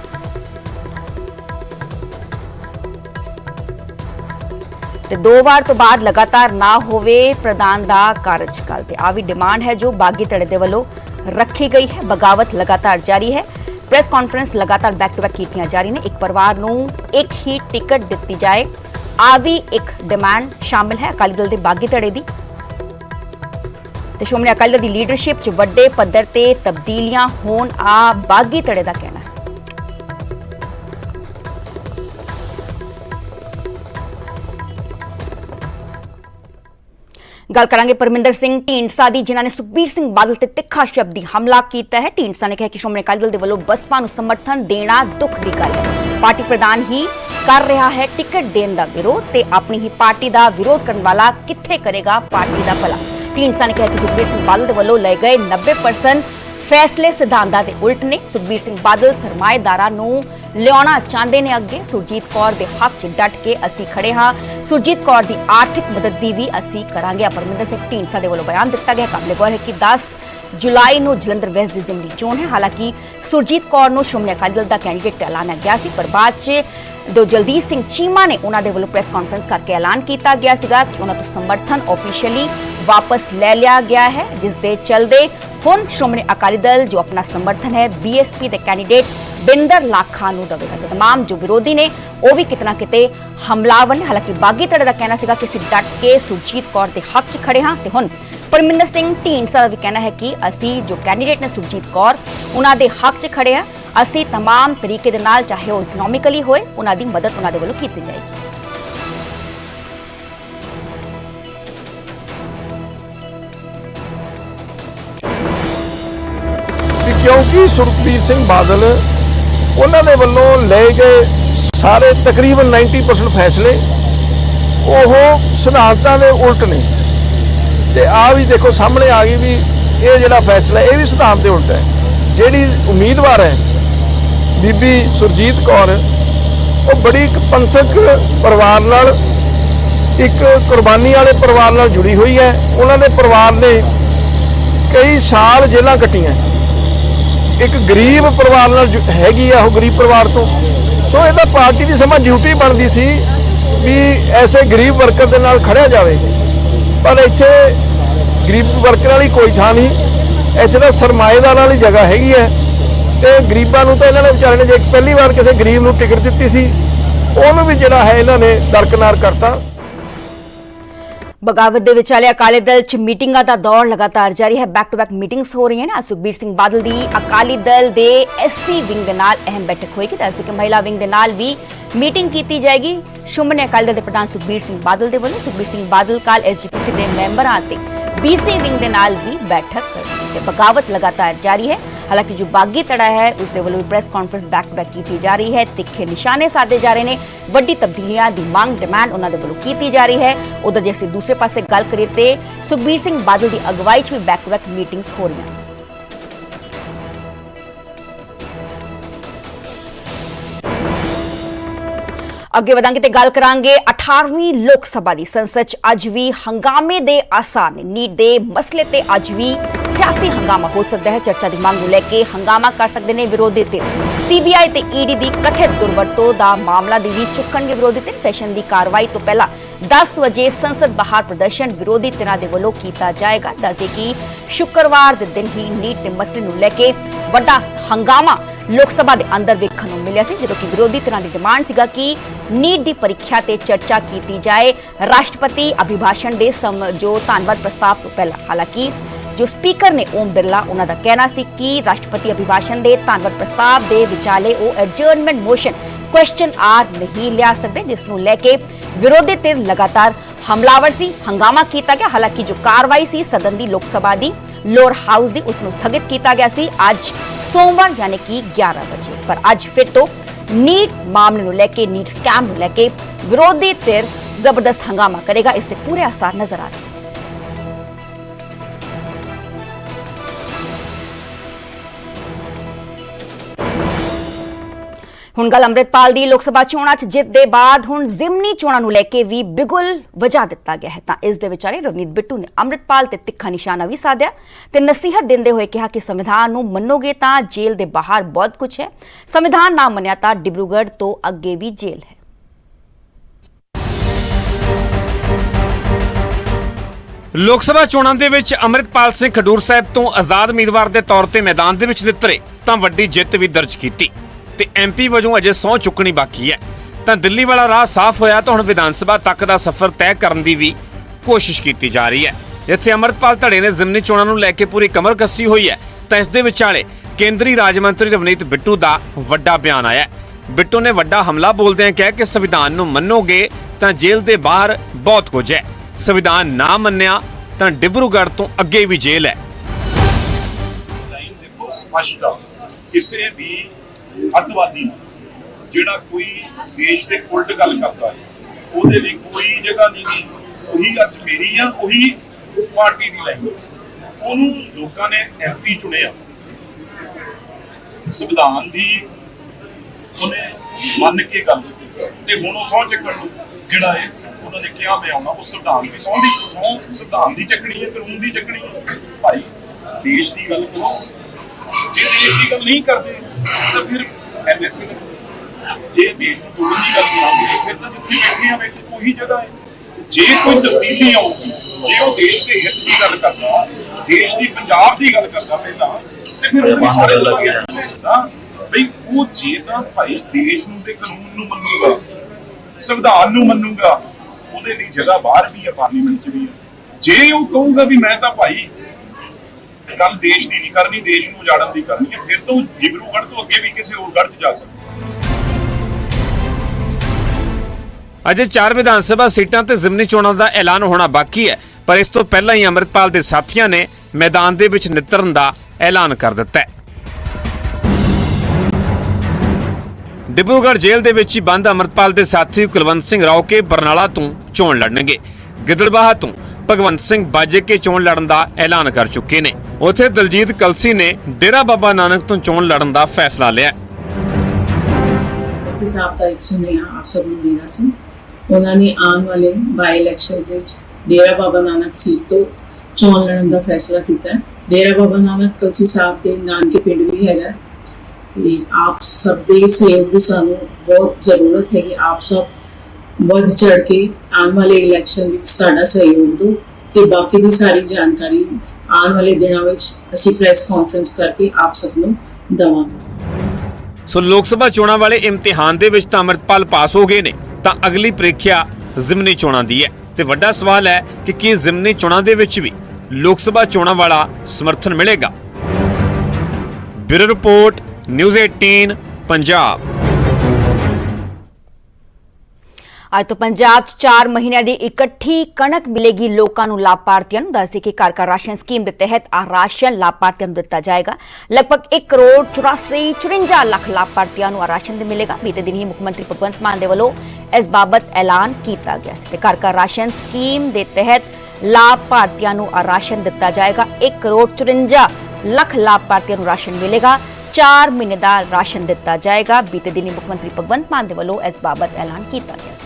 ਤੇ ਦੋ ਵਾਰ ਤੋਂ ਬਾਅਦ ਲਗਾਤਾਰ ਨਾ ਹੋਵੇ ਪ੍ਰਧਾਨ ਦਾ ਕਾਰਜਕਾਲ ਤੇ। ਆ ਵੀ ਡਿਮਾਂਡ ਹੈ ਜੋ ਬਾਗੀ ਧੜੇ ਦੇ ਵੱਲੋਂ ਰੱਖੀ ਗਈ ਹੈ। ਬਗਾਵਤ ਲਗਾਤਾਰ ਜਾਰੀ ਹੈ। ਪ੍ਰੈਸ ਕਾਨਫਰੰਸ ਲਗਾਤਾਰ ਬੈਕ ਟੂ ਬੈਕ ਕੀਤੀਆਂ ਜਾ ਰਹੀਆਂ ਨੇ। ਇੱਕ ਪਰਿਵਾਰ ਨੂੰ ਇੱਕ ਹੀ ਟਿਕਟ ਦਿੱਤੀ ਜਾਏ। ਆ ਵੀ ਇੱਕ ਡਿਮਾਂਡ ਸ਼ਾਮਿਲ ਹੈ ਅਕਾਲੀ ਦਲ ਦੇ ਬਾਗੀ ਧੜੇ ਦੀ। ਤੇ ਸ਼੍ਰੋਮਣੀ ਅਕਾਲੀ ਦਲ ਦੀ ਲੀਡਰਸ਼ਿਪ 'ਚ ਵੱਡੇ ਪੱਧਰ ਤੇ ਤਬਦੀਲੀਆਂ ਹੋਣ ਆ ਬਾਗੀ ਧੜੇ ਦਾ ਕਹਿਣਾ ਹੈ। ਗੱਲ ਕਰਾਂਗੇ ਪਰਮਿੰਦਰ ਸਿੰਘ ਢੀਂਡਸਾ ਦੀ, ਜਿਨ੍ਹਾਂ ਨੇ ਸੁਖਬੀਰ ਸਿੰਘ ਬਾਦਲ ਤੇ ਤਿੱਖਾ ਸ਼ਬਦੀ ਹਮਲਾ ਕੀਤਾ ਹੈ। ਢੀਂਡਸਾ ਨੇ ਕਿਹਾ ਕਿ ਸ਼੍ਰੋਮਣੀ ਅਕਾਲੀ ਦਲ ਦੇ ਵੱਲੋਂ ਬਸਪਾ ਨੂੰ ਸਮਰਥਨ ਦੇਣਾ ਦੁੱਖ ਦੀ ਗੱਲ ਹੈ। ਪਾਰਟੀ ਪ੍ਰਧਾਨ ਹੀ ਕਰ ਰਿਹਾ ਹੈ ਟਿਕਟ ਦੇਣ ਦਾ ਵਿਰੋਧ ਤੇ ਆਪਣੀ ਹੀ ਪਾਰਟੀ ਦਾ ਵਿਰੋਧ ਕਰਨ ਵਾਲਾ ਕਿੱਥੇ ਕਰੇਗਾ ਪਾਰਟੀ ਦਾ ਭਲਾ? ਢੀਂਡਸਾ ਨੇ ਕਿਹਾ ਕਿ ਸੁਖਬੀਰ ਸਿੰਘ ਬਾਦਲ ਦੇ ਵੱਲੋਂ ਲਏ ਗਏ 90% ਫੈਸਲੇ ਸਿਧਾਂਤਾਂ ਦੇ ਉਲਟ ਨੇ ਸੁਖਬੀਰ ਸਿੰਘ ਬਾਦਲ ਸਰਮਾਏਦਾਰਾਂ ਨੂੰ ਲਿਆਉਣਾ ਚਾਹੁੰਦੇ ਨੇ ਅੱਗੇ। ਸੁਰਜੀਤ ਕੌਰ ਦੇ ਹੱਕ 'ਚ ਡਟ ਕੇ ਅਸੀਂ ਖੜੇ ਹਾਂ। ਸੁਰਜੀਤ ਕੌਰ ਦੀ ਆਰਥਿਕ ਮਦਦ ਦੀ ਵੀ ਅਸੀਂ ਕਰਾਂਗੇ। ਆ ਪਰਮਿੰਦਰ ਸਿੰਘ ਢੀਂਡਸਾ ਦੇ ਵੱਲੋਂ ਬਿਆਨ ਦਿੱਤਾ ਗਿਆ। ਕਾਬਲੇ ਗੌਰ ਹੈ ਕਿ 10 ਜੁਲਾਈ ਨੂੰ ਜਲੰਧਰ ਵੈਸਟ ਦੀ ਜ਼ਿਮਨੀ ਚੋਣ ਹੈ ਹਾਲਾਂਕਿ ਸੁਰਜੀਤ ਕੌਰ ਨੂੰ ਸ਼੍ਰੋਮਣੀ ਅਕਾਲੀ ਦਲ ਦਾ ਕੈਂਡੀਡੇਟ ਐਲਾਨਿਆ ਗਿਆ ਸੀ ਪਰ ਬਾਅਦ 'ਚ ਦੋ ਜਲਦੀਪ ਸਿੰਘ ਚੀਮਾ ਨੇ ਉਹਨਾਂ ਦੇ ਵੱਲੋਂ ਪ੍ਰੈਸ ਕਾਨਫਰੰਸ ਕਰਕੇ ਐਲਾਨ ਕੀਤਾ ਗਿਆ ਸੀਗਾ ਕਿ ਉਹਨਾਂ ਤੋਂ ਸਮਰਥਨ ਆਫੀਸ਼ੀਅਲੀ ਵਾਪਸ ਲੈ ਲਿਆ ਗਿਆ ਹੈ ਜਿਸ ਦੇ ਚਲਦੇ ਹੁਣ ਸ਼੍ਰੋਮਣੀ ਅਕਾਲੀ ਦਲ ਜੋ ਆਪਣਾ ਸਮਰਥਨ ਹੈ ਬੀਐਸਪੀ ਦੇ ਕੈਂਡੀਡੇਟ ਬਿੰਦਰ ਲਾਖਾ ਨੂੰ ਦੇਵੇਗਾ ਤੇ तमाम ਜੋ ਵਿਰੋਧੀ ਨੇ ਉਹ ਵੀ ਕਿਤਨਾ ਕਿਤੇ ਹਮਲਾਵਰ ਨੇ ਹਾਲਾਂਕਿ ਬਾਗੀ ਧੜੇ ਦਾ ਕਹਿਣਾ ਸੀਗਾ ਕਿ ਅਸੀਂ ਡਟ ਕੇ ਸੁਰਜੀਤ ਕੌਰ ਦੇ ਹੱਕ 'ਚ ਖੜੇ ਹਾਂ ਤੇ ਹੁਣ ਪਰਮਿੰਦਰ ਸਿੰਘ ਢੀਂਡਸਾ ਦਾ ਵੀ ਕਹਿਣਾ ਹੈ ਕਿ ਅਸੀਂ ਜੋ ਕੈਂਡੀਡੇਟ ਨੇ ਸੁਰਜੀਤ ਕੌਰ ਉਹਨਾਂ ਦੇ ਹੱਕ 'ਚ ਖੜੇ ਹਾਂ ਅਸੀਂ तमाम ਤਰੀਕੇ ਦੇ ਨਾਲ ਚਾਹੇ ਉਹ ਇਕਨੋਮਿਕਲੀ ਹੋਏ ਉਹਨਾਂ ਦੀ ਮਦਦ ਉਹਨਾਂ ਦੇ ਵੱਲੋਂ ਕੀਤੀ ਜਾਏਗੀ ਕਿ ਕਿਉਂਕਿ ਸੁਰਪ੍ਰੀਤ ਸਿੰਘ ਬਾਦਲ ਉਹਨਾਂ ਦੇ ਵੱਲੋਂ ਲਏ ਗਏ ਸਾਰੇ ਤਕਰੀਬਨ 90% ਫੈਸਲੇ ਉਹ ਸਿਧਾਂਤਾਂ ਦੇ ਉਲਟ ਨੇ ਤੇ ਆ ਵੀ ਦੇਖੋ ਸਾਹਮਣੇ ਆ ਗਈ ਵੀ ਇਹ ਜਿਹੜਾ ਫੈਸਲਾ, ਇਹ ਵੀ ਸਿਧਾਂਤ ਦੇ ਉਲਟ ਹੈ। ਜਿਹੜੀ ਉਮੀਦਵਾਰ ਹੈ, ਬੀਬੀ ਸੁਰਜੀਤ ਕੌਰ, ਉਹ ਬੜੀ ਇੱਕ ਪੰਥਕ ਪਰਿਵਾਰ ਨਾਲ, ਇੱਕ ਕੁਰਬਾਨੀ ਵਾਲੇ ਪਰਿਵਾਰ ਨਾਲ ਜੁੜੀ ਹੋਈ ਹੈ। ਉਹਨਾਂ ਦੇ ਪਰਿਵਾਰ ਨੇ ਕਈ ਸਾਲ ਜੇਲ੍ਹਾਂ ਕੱਟੀਆਂ। ਇੱਕ ਗਰੀਬ ਪਰਿਵਾਰ ਨਾਲ ਜੁ- ਹੈਗੀ ਆ ਉਹ ਗਰੀਬ ਪਰਿਵਾਰ ਤੋਂ। ਸੋ ਇਹਦਾ ਪਾਰਟੀ ਦੀ ਸਮਾਂ ਡਿਊਟੀ ਬਣਦੀ ਸੀ ਵੀ ਐਸੇ ਗਰੀਬ ਵਰਕਰ ਦੇ ਨਾਲ ਖੜਿਆ ਜਾਵੇ। ਪਰ ਇੱਥੇ ਗਰੀਬ ਵਰਕਰ ਵਾਲੀ ਕੋਈ ਥਾਂ ਨਹੀਂ। ਇੱਥੇ ਤਾਂ ਸਰਮਾਏਦਾਰਾਂ ਵਾਲੀ ਜਗ੍ਹਾ ਹੈਗੀ ਹੈ। ਤੇ ਗਰੀਬਾਂ ਨੂੰ ਤਾਂ ਇਹਨਾਂ ਨੇ ਵਿਚਾਰੇ ਨੇ ਜੇ ਪਹਿਲੀ ਵਾਰ ਕਿਸੇ ਗਰੀਬ ਨੂੰ ਟਿਕਟ ਦਿੱਤੀ ਸੀ, ਉਹਨੂੰ ਵੀ ਜਿਹੜਾ ਹੈ ਇਹਨਾਂ ਨੇ ਦਰਕਨਾਰ ਕਰਤਾ। ਬਗਾਵਤ ਦੇ ਵਿਚਾਲੇ ਅਕਾਲੀ ਦਲ ਚ ਮੀਟਿੰਗਾਂ ਦਾ ਦੌਰ ਲਗਾਤਾਰ ਜਾਰੀ ਹੈ। ਬੈਕ ਟੂ ਬੈਕ ਮੀਟਿੰਗਸ ਹੋ ਰਹੀਆਂ ਨੇ। ਸੁਖਬੀਰ ਸਿੰਘ ਬਾਦਲ ਦੀ ਅਕਾਲੀ ਦਲ ਦੇ ਐਸਸੀ ਵਿੰਗ ਦੇ ਨਾਲ ਅਹਿਮ ਬੈਠਕ ਹੋਏਗੀ। ਦੱਸਦੇ ਕਿ ਮਹਿਲਾ ਵਿੰਗ ਦੇ ਨਾਲ ਵੀ ਮੀਟਿੰਗ ਕੀਤੀ ਜਾਏਗੀ। ਸ਼੍ਰੋਮਣੀ ਅਕਾਲੀ ਦਲ ਦੇ ਪ੍ਰਧਾਨ ਸੁਖਬੀਰ ਸਿੰਘ ਬਾਦਲ ਦੇ ਵੱਲੋਂ ਸੁਖਬੀਰ ਸਿੰਘ ਬਾਦਲ ਕੱਲ ਐਸਜੀਪੀਸੀ ਦੇ ਮੈਂਬਰਾਂ ਤੇ ਬੀਸੀ ਵਿੰਗ ਦੇ ਨਾਲ ਵੀ ਬੈਠਕ ਕਰਨਗੇ ਤੇ ਬਗਾਵਤ ਲਗਾਤਾਰ ਜਾਰੀ ਹੈ। ਹਾਲਾਂਕਿ ਜੋ ਬਾਗੀ ਤੜਾ ਹੈ, ਉਸ ਦੇ ਵੱਲੋਂ press conference back to back ਕੀਤੀ ਜਾ ਰਹੀ ਹੈ। ਤਿੱਖੇ ਨਿਸ਼ਾਨੇ ਸਾਧੇ ਜਾ ਰਹੇ ਨੇ। ਵੱਡੀ ਤਬਦੀਲੀਆਂ ਦੀ ਮੰਗ ਡਿਮਾਂਡ ਉਹਨਾਂ ਦੇ ਵੱਲੋਂ ਕੀਤੀ ਜਾ ਰਹੀ ਹੈ। ਉਧਰ ਜੇ ਅਸੀਂ ਦੂਸਰੇ ਪਾਸੇ ਗੱਲ ਕਰੀਏ ਤੇ ਸੁਖਬੀਰ ਸਿੰਘ ਬਾਦਲ ਦੀ ਅਗਵਾਈ 'ਚ ਵੀ ਬੈਕ ਟੂ ਬੈਕ ਮੀਟਿੰਗਸ ਹੋ ਰਹੀਆਂ ਅੱਗੇ ਵਧਾਂਗੇ ਤੇ ਗੱਲ ਕਰਾਂਗੇ 18ਵੀਂ ਲੋਕ ਸਭਾ ਦੀ। ਸੰਸਦ 'ਚ ਅੱਜ ਵੀ ਹੰਗਾਮੇ ਦੇ ਆਸਾਰ ਨੇ। ਨੀਟ ਦੇ ਮਸਲੇ ਤੇ ਅੱਜ ਵੀ ਸਿਆਸੀ ਹੰਗਾਮਾ ਹੋ ਸਕਦਾ ਹੈ। ਚਰਚਾ ਦੀ ਮੰਗ ਨੂੰ ਲੈ ਕੇ ਹੰਗਾਮਾ ਕਰ ਸਕਦੇ ਨੇ ਵਿਰੋਧੀ ਧਿਰ। ਸੀਬੀਆਈ ਤੇ ਈਡੀ ਦੀ ਕਥਿਤ ਦੁਰਵਰਤੋਂ ਦਾ ਮਾਮਲਾ ਦੀ ਵੀ ਚੁੱਕਣਗੇ ਵਿਰੋਧੀ ਧਿਰ। ਸੈਸ਼ਨ ਦੀ ਕਾਰਵਾਈ ਤੋਂ ਪਹਿਲਾਂ 10 ਵਜੇ ਸੰਸਦ ਬਾਹਰ ਪ੍ਰਦਰਸ਼ਨ ਵਿਰੋਧੀ ਧਿਰਾਂ ਦੇ ਵੱਲੋਂ ਕੀਤਾ ਜਾਏਗਾ। ਦੱਸਦੇ ਕਿ ਸ਼ੁੱਕਰਵਾਰ ਦੇ ਦਿਨ ਹੀ ਨੀਟ ਦੇ ਮਸਲੇ ਨੂੰ ਲੈ ਕੇ ਵੱਡਾ ਹੰਗਾਮਾ ਲੋਕ ਸਭਾ ਦੇ ਅੰਦਰ ਵੇਖਣ ਨੂੰ ਮਿਲਿਆ ਸੀ, ਜਦੋਂ ਕਿ ਵਿਰੋਧੀ ਧਿਰਾਂ ਦੀ ਡਿਮਾਂਡ ਸੀਗਾ ਕਿ ਨੀਟ ਦੀ ਪ੍ਰੀਖਿਆ ਤੇ ਚਰਚਾ ਕੀਤੀ ਜਾਏ। ਰਾਸ਼ਟਰਪਤੀ ਅਭਿਭਾਸ਼ਣ ਦੇ ਜੋ ਧੰਨਵਾਦ ਪ੍ਰਸਤਾਵ ਤੋਂ ਪਹਿਲਾਂ, ਹਾਲਾਂਕਿ ਜੋ ਸਪੀਕਰ ਨੇ ਓਮ ਬਿਰਲਾ, ਉਹਨਾਂ ਦਾ ਕਹਿਣਾ ਸੀ ਕਿ ਰਾਸ਼ਟਰਪਤੀ ਅਭਿਭਾਸ਼ਣ ਦੇ ਧੰਨਵਾਦ ਪ੍ਰਸਤਾਵ ਦੇ ਵਿਚਾਲੇ ਉਹ ਐਡਜਰਨਮੈਂਟ ਮੋਸ਼ਨ ਕੁਐਸਚਨ ਆਰ ਨਹੀਂ ਲਿਆ ਸਕਦੇ ਜਿਸ ਨੂੰ ਲੈ ਕੇ ਵਿਰੋਧੀ ਧਿਰ ਲਗਾਤਾਰ ਹਮਲਾਵਰ ਸੀ, ਹੰਗਾਮਾ ਕੀਤਾ ਗਿਆ। ਹਾਲਾਂਕਿ ਜੋ ਕਾਰਵਾਈ ਸੀ, ਸਦਨ ਦੀ ਲੋਕ ਸਭਾ ਦੀ ਲੋਅਰ ਹਾਊਸ ਦੀ ਉਸ ਨੂੰ ਸਥਗਿਤ ਕੀਤਾ ਗਿਆ ਸੀ ਅੱਜ ਸੋਮਵਾਰ, ਯਾਨੀ ਕਿ 11 ਵਜੇ। ਪਰ ਅੱਜ ਫਿਰ ਤੋਂ ਨੀਟ ਮਾਮਲੇ ਨੂੰ ਲੈ ਕੇ, ਨੀਟ ਸਕੈਮ ਨੂੰ ਲੈ ਕੇ ਵਿਰੋਧੀ ਧਿਰ ਜ਼ਬਰਦਸਤ ਹੰਗਾਮਾ ਕਰੇਗਾ। ਇਸ ਤੇ ਪੂਰੇ ਅਸਰ ਨਜ਼ਰ ਆ ਰਹੇ ਹੁਣ ਗੱਲ ਅੰਮ੍ਰਿਤਪਾਲ ਦੀ ਲੋਕ ਸਭਾ ਚੋਣਾਂ 'ਚ ਜਿੱਤ ਦੇ ਬਾਅਦ ਹੁਣ ਜ਼ਿਮਨੀ ਚੋਣਾਂ ਨੂੰ ਲੈ ਕੇ ਵੀ ਬਿਗੁਲ ਵਜਾ ਦਿੱਤਾ ਗਿਆ ਹੈ। ਤਾਂ ਇਸ ਦੇ ਵਿਚਾਲੇ ਰਵਨੀਤ ਬਿੱਟੂ ਨੇ ਅੰਮ੍ਰਿਤਪਾਲ ਤੇ ਤਿੱਖਾ ਨਿਸ਼ਾਨਾ ਵੀ ਸਾਧਿਆ ਤੇ ਨਸੀਹਤ ਦਿੰਦੇ ਹੋਏ ਕਿਹਾ ਕਿ ਸੰਵਿਧਾਨ ਨੂੰ ਮੰਨੋਗੇ ਤਾਂ ਜੇਲ੍ਹ ਦੇ ਬਾਹਰ ਬਹੁਤ ਕੁਝ ਹੈ। ਸੰਵਿਧਾਨ ਨਾ ਮੰਨਿਆ ਤਾਂ ਡਿਬਰੂਗੜ੍ਹ ਤੋਂ ਅੱਗੇ ਵੀ ਜੇਲ੍ਹ ਹੈ। ਲੋਕ ਸਭਾ ਚੋਣਾਂ ਦੇ ਵਿੱਚ ਅੰਮ੍ਰਿਤਪਾਲ ਸਿੰਘ ਖਡੂਰ ਸਾਹਿਬ ਤੋਂ ਆਜ਼ਾਦ ਉਮੀਦਵਾਰ ਦੇ ਤੌਰ ਤੇ ਮੈਦਾਨ ਦੇ ਵਿੱਚ ਨਿਤਰੇ ਤਾਂ ਵੱਡੀ ਜਿੱਤ ਵੀ ਦਰਜ ਕੀਤੀ। ਤੇ ਐਮਪੀ ਵਜੋਂ ਅਜੇ ਸਹੁੰ ਚੁੱਕਣੀ ਬਾਕੀ ਹੈ। ਤਾਂ ਦਿੱਲੀ ਵਾਲਾ ਰਾਹ ਸਾਫ਼ ਹੋਇਆ ਤਾਂ ਹੁਣ ਵਿਧਾਨ ਸਭਾ ਤੱਕ ਦਾ ਸਫ਼ਰ ਤੈਅ ਕਰਨ ਦੀ ਵੀ ਕੋਸ਼ਿਸ਼ ਕੀਤੀ ਜਾ ਰਹੀ ਹੈ। ਇੱਥੇ ਅੰਮ੍ਰਿਤਪਾਲ ਧੜੇ ਨੇ ਜ਼ਿਮਨੀ ਚੋਣਾਂ ਨੂੰ ਲੈ ਕੇ ਪੂਰੀ ਕਮਰ ਕੱਸੀ ਹੋਈ ਹੈ। ਤਾਂ ਇਸ ਦੇ ਵਿਚਾਲੇ ਕੇਂਦਰੀ ਰਾਜ ਮੰਤਰੀ ਰਵਨੀਤ ਬਿੱਟੂ ਦਾ ਵੱਡਾ ਬਿਆਨ ਆਇਆ ਬਿੱਟੂ ਨੇ ਵੱਡਾ ਹਮਲਾ ਬੋਲਦਿਆਂ ਕਿਹਾ ਕਿ ਸੰਵਿਧਾਨ ਨੂੰ ਮੰਨੋਗੇ ਤਾਂ ਜੇਲ੍ਹ ਦੇ ਬਾਹਰ ਬਹੁਤ ਕੁਝ ਹੈ। ਸੰਵਿਧਾਨ ਨਾ ਮੰਨਿਆ ਤਾਂ ਡਿਬਰੂਗੜ੍ਹ ਤੋਂ ਅੱਗੇ ਵੀ ਜੇਲ੍ਹ ਹੈ। ਲਾਈਨ ਦੇਖੋ, ਸਪਸ਼ਟ ਕਿਸੇ ਵੀ ਅੱਤਵਾਦੀ ਜਿਹੜਾ ਕੋਈ ਦੇਸ਼ ਦੇ ਉਲਟ ਗੱਲ ਕਰਦਾ ਹੈ, ਉਹਦੇ ਲਈ ਕੋਈ ਜਗ੍ਹਾ ਨਹੀਂ ਗੀ ਉਹੀ ਅੱਜ ਮੇਰੀ ਆ, ਉਹੀ ਪਾਰਟੀ ਦੀ ਲਾਈਨ ਉਹਨੂੰ ਲੋਕਾਂ ਨੇ ਐਮਪੀ ਚੁਣਿਆ। ਸੰਵਿਧਾਨ ਦੀ ਉਹਨੇ ਮੰਨ ਕੇ ਗੱਲ ਤੇ ਹੁਣ ਉਹ ਸਹੁੰ ਚੱਕਣ ਨੂੰ ਜਿਹੜਾ ਹੈ, ਉਹਨਾਂ ਨੇ ਕਿਹਾ, ਮੈਂ ਆਉਣਾ। ਉਹ ਸੰਵਿਧਾਨ ਦੀ ਸਹੁੰ ਦੀ ਸਹੁੰ ਸੰਵਿਧਾਨ ਦੀ ਚੱਕਣੀ ਹੈ, ਕਾਨੂੰਨ ਦੀ ਚੱਕਣੀ ਹੈ। ਭਾਈ, ਦੇਸ਼ ਦੀ ਗੱਲ ਕਰੋ। ਜੇ ਦੇਸ਼ ਦੀ ਗੱਲ ਨਹੀਂ ਕਰਦੇ ਤਾਂ ਫਿਰ ਐਮਐਸਸੀ ਜੇ ਦੇਸ਼ ਨੂੰ ਤੋੜਨ ਦੀ ਗੱਲ ਕਰਾਂਗੇ ਫਿਰ ਤਾਂ ਜਿੱਥੇ ਬੈਠੇ ਆ ਬੈਠੇ ਉਹੀ ਜਗ੍ਹਾ ਹੈ। ਜੇ ਕੋਈ ਤਬਦੀਲੀ ਆਊਗੀ ਜੇ ਉਹ ਦੇਸ਼ ਦੇ ਹਿੱਤ ਦੀ ਗੱਲ ਕਰਦਾ ਦੇਸ਼ ਦੀ ਪੰਜਾਬ ਦੀ ਗੱਲ ਕਰਦਾ ਪਹਿਲਾਂ ਤੇ ਫਿਰ ਉਹਦੇ ਸਾਰੇ ਲੱਗੇ ਨਾ ਬਈ ਉਹ ਜੇ ਤਾਂ ਭਾਈ ਦੇਸ਼ ਨੂੰ ਤੇ ਕਾਨੂੰਨ ਨੂੰ ਮੰਨੂਗਾ ਸੰਵਿਧਾਨ ਨੂੰ ਮੰਨੂਗਾ ਉਹਦੇ ਲਈ ਜਗ੍ਹਾ ਬਾਹਰ ਵੀ ਹੈ ਪਾਰਲੀਮੈਂਟ 'ਚ ਵੀ ਹੈ ਜੇ ਉਹ ਕਹੂਗਾ ਵੀ ਮੈਂ ਤਾਂ ਭਾਈ ਗੱਲ ਦੇਸ਼ ਦੀ ਨਹੀਂ ਕਰਨੀ, ਦੇਸ਼ ਨੂੰ ਉਜਾੜਨ ਦੀ ਕਰਨੀ ਹੈ। ਫਿਰ ਤੋਂ ਡਿਬਰੂਗੜ੍ਹ ਤੋਂ ਅੱਗੇ ਵੀ ਕਿਸੇ ਹੋਰ ਗੜ੍ਹ 'ਚ ਜਾ ਸਕਦਾ। ਅਜੇ ਚਾਰ ਵਿਧਾਨ ਸਭਾ ਸੀਟਾਂ ਤੇ ਜ਼ਿਮਨੀ ਚੋਣਾਂ ਦਾ ਐਲਾਨ ਹੋਣਾ ਬਾਕੀ ਹੈ, ਪਰ ਇਸ ਤੋਂ ਪਹਿਲਾਂ ਹੀ ਅੰਮ੍ਰਿਤਪਾਲ ਦੇ ਸਾਥੀਆਂ ਨੇ ਮੈਦਾਨ ਦੇ ਵਿੱਚ ਨਿਤਰਨ ਦਾ ਐਲਾਨ ਕਰ ਦਿੱਤਾ ਹੈ। ਡਿਬਰੂਗੜ੍ਹ ਜੇਲ੍ਹ ਦੇ ਵਿੱਚ ਹੀ ਬੰਦ ਅੰਮ੍ਰਿਤਪਾਲ ਦੇ ਸਾਥੀ ਕੁਲਵੰਤ ਸਿੰਘ ਰੌਕੇ ਬਰਨਾਲਾ ਤੋਂ ਚੋਣ ਲੜਨਗੇ। ਗਿੱਦੜਬਾਹਾ ਤੋਂ ਭਗਵੰਤ ਸਿੰਘ ਬਾਜੇ ਕੇ ਚੋਣ ਲੜਨ ਦਾ ਐਲਾਨ ਕਰ ਚੁੱਕੇ ਨੇ। ਉੱਥੇ ਦਲਜੀਤ ਕਲਸੀ ਨੇ ਡੇਰਾ ਬਾਬਾ ਨਾਨਕ ਤੋਂ ਚੋਣ ਲੜਨ ਦਾ ਫੈਸਲਾ ਲਿਆ। ਅਸੀਂ ਸਾਹਿਬ ਦਾ ਇੱਕ ਸੁਨੇਹਾ ਆਪ ਸਭ ਨੂੰ ਦੇਣਾ ਸੀ ਉਹਨਾਂ ਨੇ ਆਉਣ ਵਾਲੇ ਬਾਈ ਇਲੈਕਸ਼ਨ ਵਿੱਚ ਡੇਰਾ ਬਾਬਾ ਨਾਨਕ ਸੀਟ ਤੋਂ ਚੋਣ ਲੜਨ ਦਾ ਫੈਸਲਾ ਕੀਤਾ। ਹੈ ਡੇਰਾ ਬਾਬਾ ਨਾਨਕ ਕਲਸੀ ਸਾਹਿਬ ਦੇ ਨਾਨਕੇ ਪਿੰਡ ਵੀ ਹੈਗਾ। ਤੇ ਆਪ ਸਭ ਦੇ ਸਹਿਯੋਗ ਦੀ ਸਾਨੂੰ ਬਹੁਤ ਜ਼ਰੂਰਤ ਹੈ ਕਿ ਆਪ ਸਭ ਵੱਧ ਚੜ ਕੇ ਆਉਣ ਵਾਲੇ ਇਲੈਕਸ਼ਨ ਵਿੱਚ ਸਾਡਾ ਸਹਿਯੋਗ ਦਿਓ ਤੇ ਬਾਕੀ ਦੀ ਸਾਰੀ ਜਾਣਕਾਰੀ ਆਉਣ ਵਾਲੇ ਦਿਨਾਂ ਵਿੱਚ ਅਸੀਂ ਪ੍ਰੈਸ ਕਾਨਫਰੰਸ ਕਰਕੇ ਆਪ ਸਭ ਨੂੰ ਦਵਾਂਗੇ। ਸੋ ਲੋਕ ਸਭਾ ਚੋਣਾਂ ਵਾਲੇ ਇਮਤਿਹਾਨ ਦੇ ਵਿੱਚ ਤਾਂ ਅੰਮ੍ਰਿਤਪਾਲ ਪਾਸ ਹੋ ਗਏ ਨੇ, ਤਾਂ ਅਗਲੀ ਪ੍ਰੀਖਿਆ ਜ਼ਿਮਨੀ ਚੋਣਾਂ ਦੀ ਹੈ। ਤੇ ਵੱਡਾ ਸਵਾਲ ਹੈ ਕਿ ਕੀ ਜ਼ਿਮਨੀ ਚੋਣਾਂ ਦੇ ਵਿੱਚ ਵੀ ਲੋਕ ਸਭਾ ਚੋਣਾਂ ਵਾਲਾ ਸਮਰਥਨ ਮਿਲੇਗਾ? Bureau report, news 18 Punjab. ਅੱਜ ਤੋਂ ਪੰਜਾਬ 'ਚ 4 ਮਹੀਨਿਆਂ ਦੀ ਇਕੱਠੀ ਕਣਕ ਮਿਲੇਗੀ ਲੋਕਾਂ ਨੂੰ ਲਾਭਪਾਤਰੀਆਂ ਨੂੰ। ਦੱਸਦੇ ਕਿ ਘਰ ਘਰ ਰਾਸ਼ਨ ਸਕੀਮ ਦੇ ਤਹਿਤ ਆ ਰਾਸ਼ਨ ਲਾਭਪਾਤਰੀਆਂ ਨੂੰ ਦਿੱਤਾ ਜਾਏਗਾ। ਲਗਭਗ 1 ਕਰੋੜ 84 54 ਲੱਖ ਲਾਭਪਾਤਰੀਆਂ ਨੂੰ ਆ ਰਾਸ਼ਨ ਦੇ ਮਿਲੇਗਾ। ਬੀਤੇ ਦਿਨ ਹੀ ਮੁੱਖ ਮੰਤਰੀ ਭਗਵੰਤ ਮਾਨ ਦੇ ਵੱਲੋਂ ਇਸ ਬਾਬਤ ਐਲਾਨ ਕੀਤਾ ਗਿਆ ਸੀ ਤੇ ਘਰ ਘਰ ਰਾਸ਼ਨ ਸਕੀਮ ਦੇ ਤਹਿਤ ਲਾਭਪਾਤਰੀਆਂ ਨੂੰ ਆ ਰਾਸ਼ਨ ਦਿੱਤਾ ਜਾਏਗਾ। 1 ਕਰੋੜ 54 ਲੱਖ ਲਾਭਪਾਤਰੀਆਂ ਨੂੰ ਰਾਸ਼ਨ ਮਿਲੇਗਾ। 4 ਮਹੀਨੇ ਦਾ ਰਾਸ਼ਨ ਦਿੱਤਾ ਜਾਏਗਾ। ਬੀਤੇ ਦਿਨੀ ਮੁੱਖ ਮੰਤਰੀ ਭਗਵੰਤ ਮਾਨ ਦੇ ਵੱਲੋਂ ਇਸ ਬਾਬਤ ਐਲਾਨ ਕੀਤਾ ਗਿਆ ਸੀ।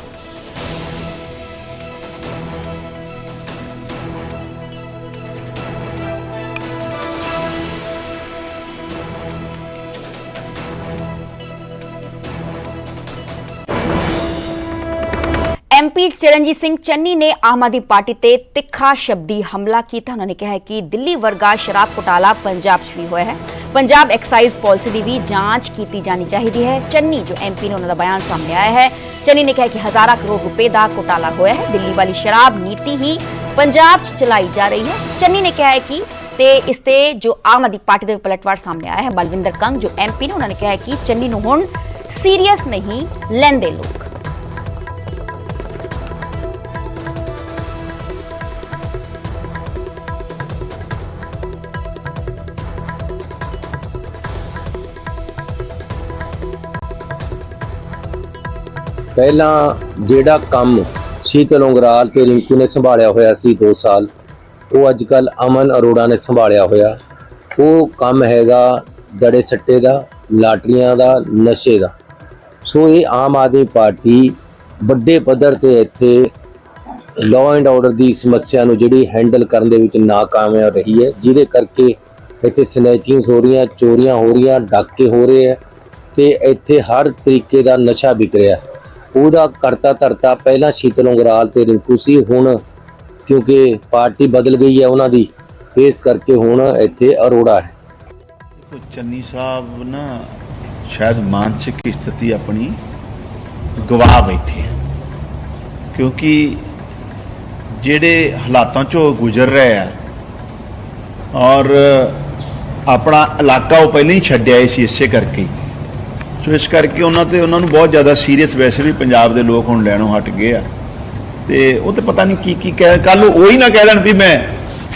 ਐਮਪੀ ਚਰਨਜੀਤ ਸਿੰਘ ਚੰਨੀ ਨੇ ਆਮ ਆਦਮੀ ਪਾਰਟੀ ਤੇ ਤਿੱਖਾ ਸ਼ਬਦੀ ਹਮਲਾ ਕੀਤਾ। ਉਹਨਾਂ ਨੇ ਕਿਹਾ ਕਿ ਦਿੱਲੀ ਵਰਗਾ ਸ਼ਰਾਬ ਘੁਟਾਲਾ ਪੰਜਾਬ 'ਚ ਵੀ ਹੋਇਆ ਹੈ। ਪੰਜਾਬ ਐਕਸਾਈਜ਼ ਪਾਲਿਸੀ ਦੀ ਵੀ ਜਾਂਚ ਕੀਤੀ ਜਾਣੀ ਚਾਹੀਦੀ ਹੈ। ਚੰਨੀ, ਜੋ ਐਮਪੀ ਨੇ ਉਹਨਾਂ ਦਾ ਬਿਆਨ ਸਾਹਮਣੇ ਆਇਆ ਹੈ, ਚੰਨੀ ਨੇ ਕਿਹਾ ਕਿ ਹਜ਼ਾਰਾਂ ਕਰੋੜ ਰੁਪਏ ਦਾ ਘੁਟਾਲਾ ਹੋਇਆ ਹੈ। ਦਿੱਲੀ ਵਾਲੀ ਸ਼ਰਾਬ ਨੀਤੀ ਹੀ ਪੰਜਾਬ 'ਚ ਚਲਾਈ ਜਾ ਰਹੀ ਹੈ। ਚੰਨੀ ਨੇ ਕਿਹਾ ਕਿ ਤੇ ਇਸ ਤੇ ਜੋ ਆਮ ਆਦਮੀ ਪਾਰਟੀ ਦੇ ਪਲਟਵਾਰ ਸਾਹਮਣੇ ਆਇਆ ਹੈ, ਬਲਵਿੰਦਰ ਕੰਗ, ਜੋ ਐਮਪੀ ਨੇ ਉਹਨਾਂ ਨੇ ਕਿਹਾ ਕਿ ਚੰਨੀ ਨੂੰ ਹੁਣ ਸੀਰੀਅਸ ਨਹੀਂ ਲੈਂਦੇ ਲੋਕ ਪਹਿਲਾਂ ਜਿਹੜਾ ਕੰਮ ਸ਼ੀਤਲ ਉਂਗਰਾਲ ਤੇ ਰਿੰਕੂ ਨੇ ਸੰਭਾਲਿਆ ਹੋਇਆ ਸੀ 2 ਸਾਲ, ਉਹ ਅੱਜ ਕੱਲ ਅਮਨ ਅਰੋੜਾ ਨੇ ਸੰਭਾਲਿਆ ਹੋਇਆ। ਉਹ ਕੰਮ ਹੈਗਾ ਦੜੇ ਸੱਟੇ ਦਾ, ਲਾਟਰੀਆਂ ਦਾ, ਨਸ਼ੇ ਦਾ। ਸੋ ਇਹ ਆਮ ਆਦਮੀ ਪਾਰਟੀ ਵੱਡੇ ਪੱਧਰ ਤੇ ਇੱਥੇ ਲਾਅ ਐਂਡ ਆਰਡਰ ਦੀ ਸਮੱਸਿਆ ਨੂੰ ਜਿਹੜੀ ਹੈਂਡਲ ਕਰਨ ਦੇ ਵਿੱਚ ਨਾਕਾਮਯਾਬ ਰਹੀ ਹੈ, ਜਿਹਦੇ ਕਰਕੇ ਇੱਥੇ ਸਨੈਚਿੰਗਸ ਹੋ ਰਹੀਆਂ, ਚੋਰੀਆਂ ਹੋ ਰਹੀਆਂ, ਡਾਕੇ ਹੋ ਰਹੇ ਹੈ ਤੇ ਇੱਥੇ ਹਰ ਤਰੀਕੇ ਦਾ ਨਸ਼ਾ ਵਿਕ ਰਿਹਾ ਉਹਦਾ ਕਰਤਾ ਧਰਤਾ ਪਹਿਲਾਂ ਸ਼ੀਤਲ ਉਂਗਰਾਲ ਤੇ ਰਿੰਕੂ ਸੀ, ਹੁਣ ਕਿਉਂਕਿ ਪਾਰਟੀ ਬਦਲ ਗਈ ਹੈ ਉਹਨਾਂ ਦੀ, ਇਸ ਕਰਕੇ ਹੁਣ ਇੱਥੇ ਅਰੋੜਾ ਹੈ। ਦੇਖੋ, ਚੰਨੀ ਸਾਹਿਬ ਨਾ ਸ਼ਾਇਦ ਮਾਨਸਿਕ ਸਥਿਤੀ ਆਪਣੀ ਗਵਾ ਬੈਠੇ ਆ। ਕਿਉਂਕਿ ਜਿਹੜੇ ਹਾਲਾਤਾਂ ਚੋਂ ਗੁਜ਼ਰ ਰਹੇ ਆ, ਔਰ ਆਪਣਾ ਇਲਾਕਾ ਉਹ ਪਹਿਲਾਂ ਹੀ ਛੱਡਿਆ ਹੀ ਸੀ ਇਸੇ ਕਰਕੇ। ਸੋ ਇਸ ਕਰਕੇ ਉਹਨਾਂ ਤੇ ਉਹਨਾਂ ਨੂੰ ਬਹੁਤ ਜ਼ਿਆਦਾ ਸੀਰੀਅਸ ਵੈਸੇ ਵੀ ਪੰਜਾਬ ਦੇ ਲੋਕ ਹੁਣ ਲੈਣੋਂ ਹਟ ਗਏ ਆ। ਤੇ ਉਹ ਤੇ ਪਤਾ ਨਹੀਂ ਕੀ ਕੀ ਕਹਿ ਕੱਲ ਉਹ ਹੀ ਨਾ ਕਹਿ ਲੈਣ ਵੀ ਮੈਂ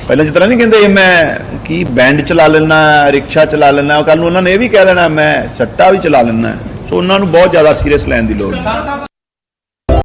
ਪਹਿਲਾਂ ਜਿਸ ਤਰ੍ਹਾਂ ਨਹੀਂ ਕਹਿੰਦੇ, ਮੈਂ ਕੀ ਬੈਂਡ ਚਲਾ ਲੈਣਾ ਰਿਕਸ਼ਾ ਚਲਾ ਲੈਣਾ ਕੱਲ ਨੂੰ ਉਹਨਾਂ ਨੇ ਇਹ ਵੀ ਕਹਿ ਲੈਣਾ ਮੈਂ ਸੱਟਾ ਵੀ ਚਲਾ ਲੈਣਾ ਸੋ ਉਹਨਾਂ ਨੂੰ ਬਹੁਤ ਜ਼ਿਆਦਾ ਸੀਰੀਅਸ ਲੈਣ ਦੀ ਲੋੜ ਹੈ।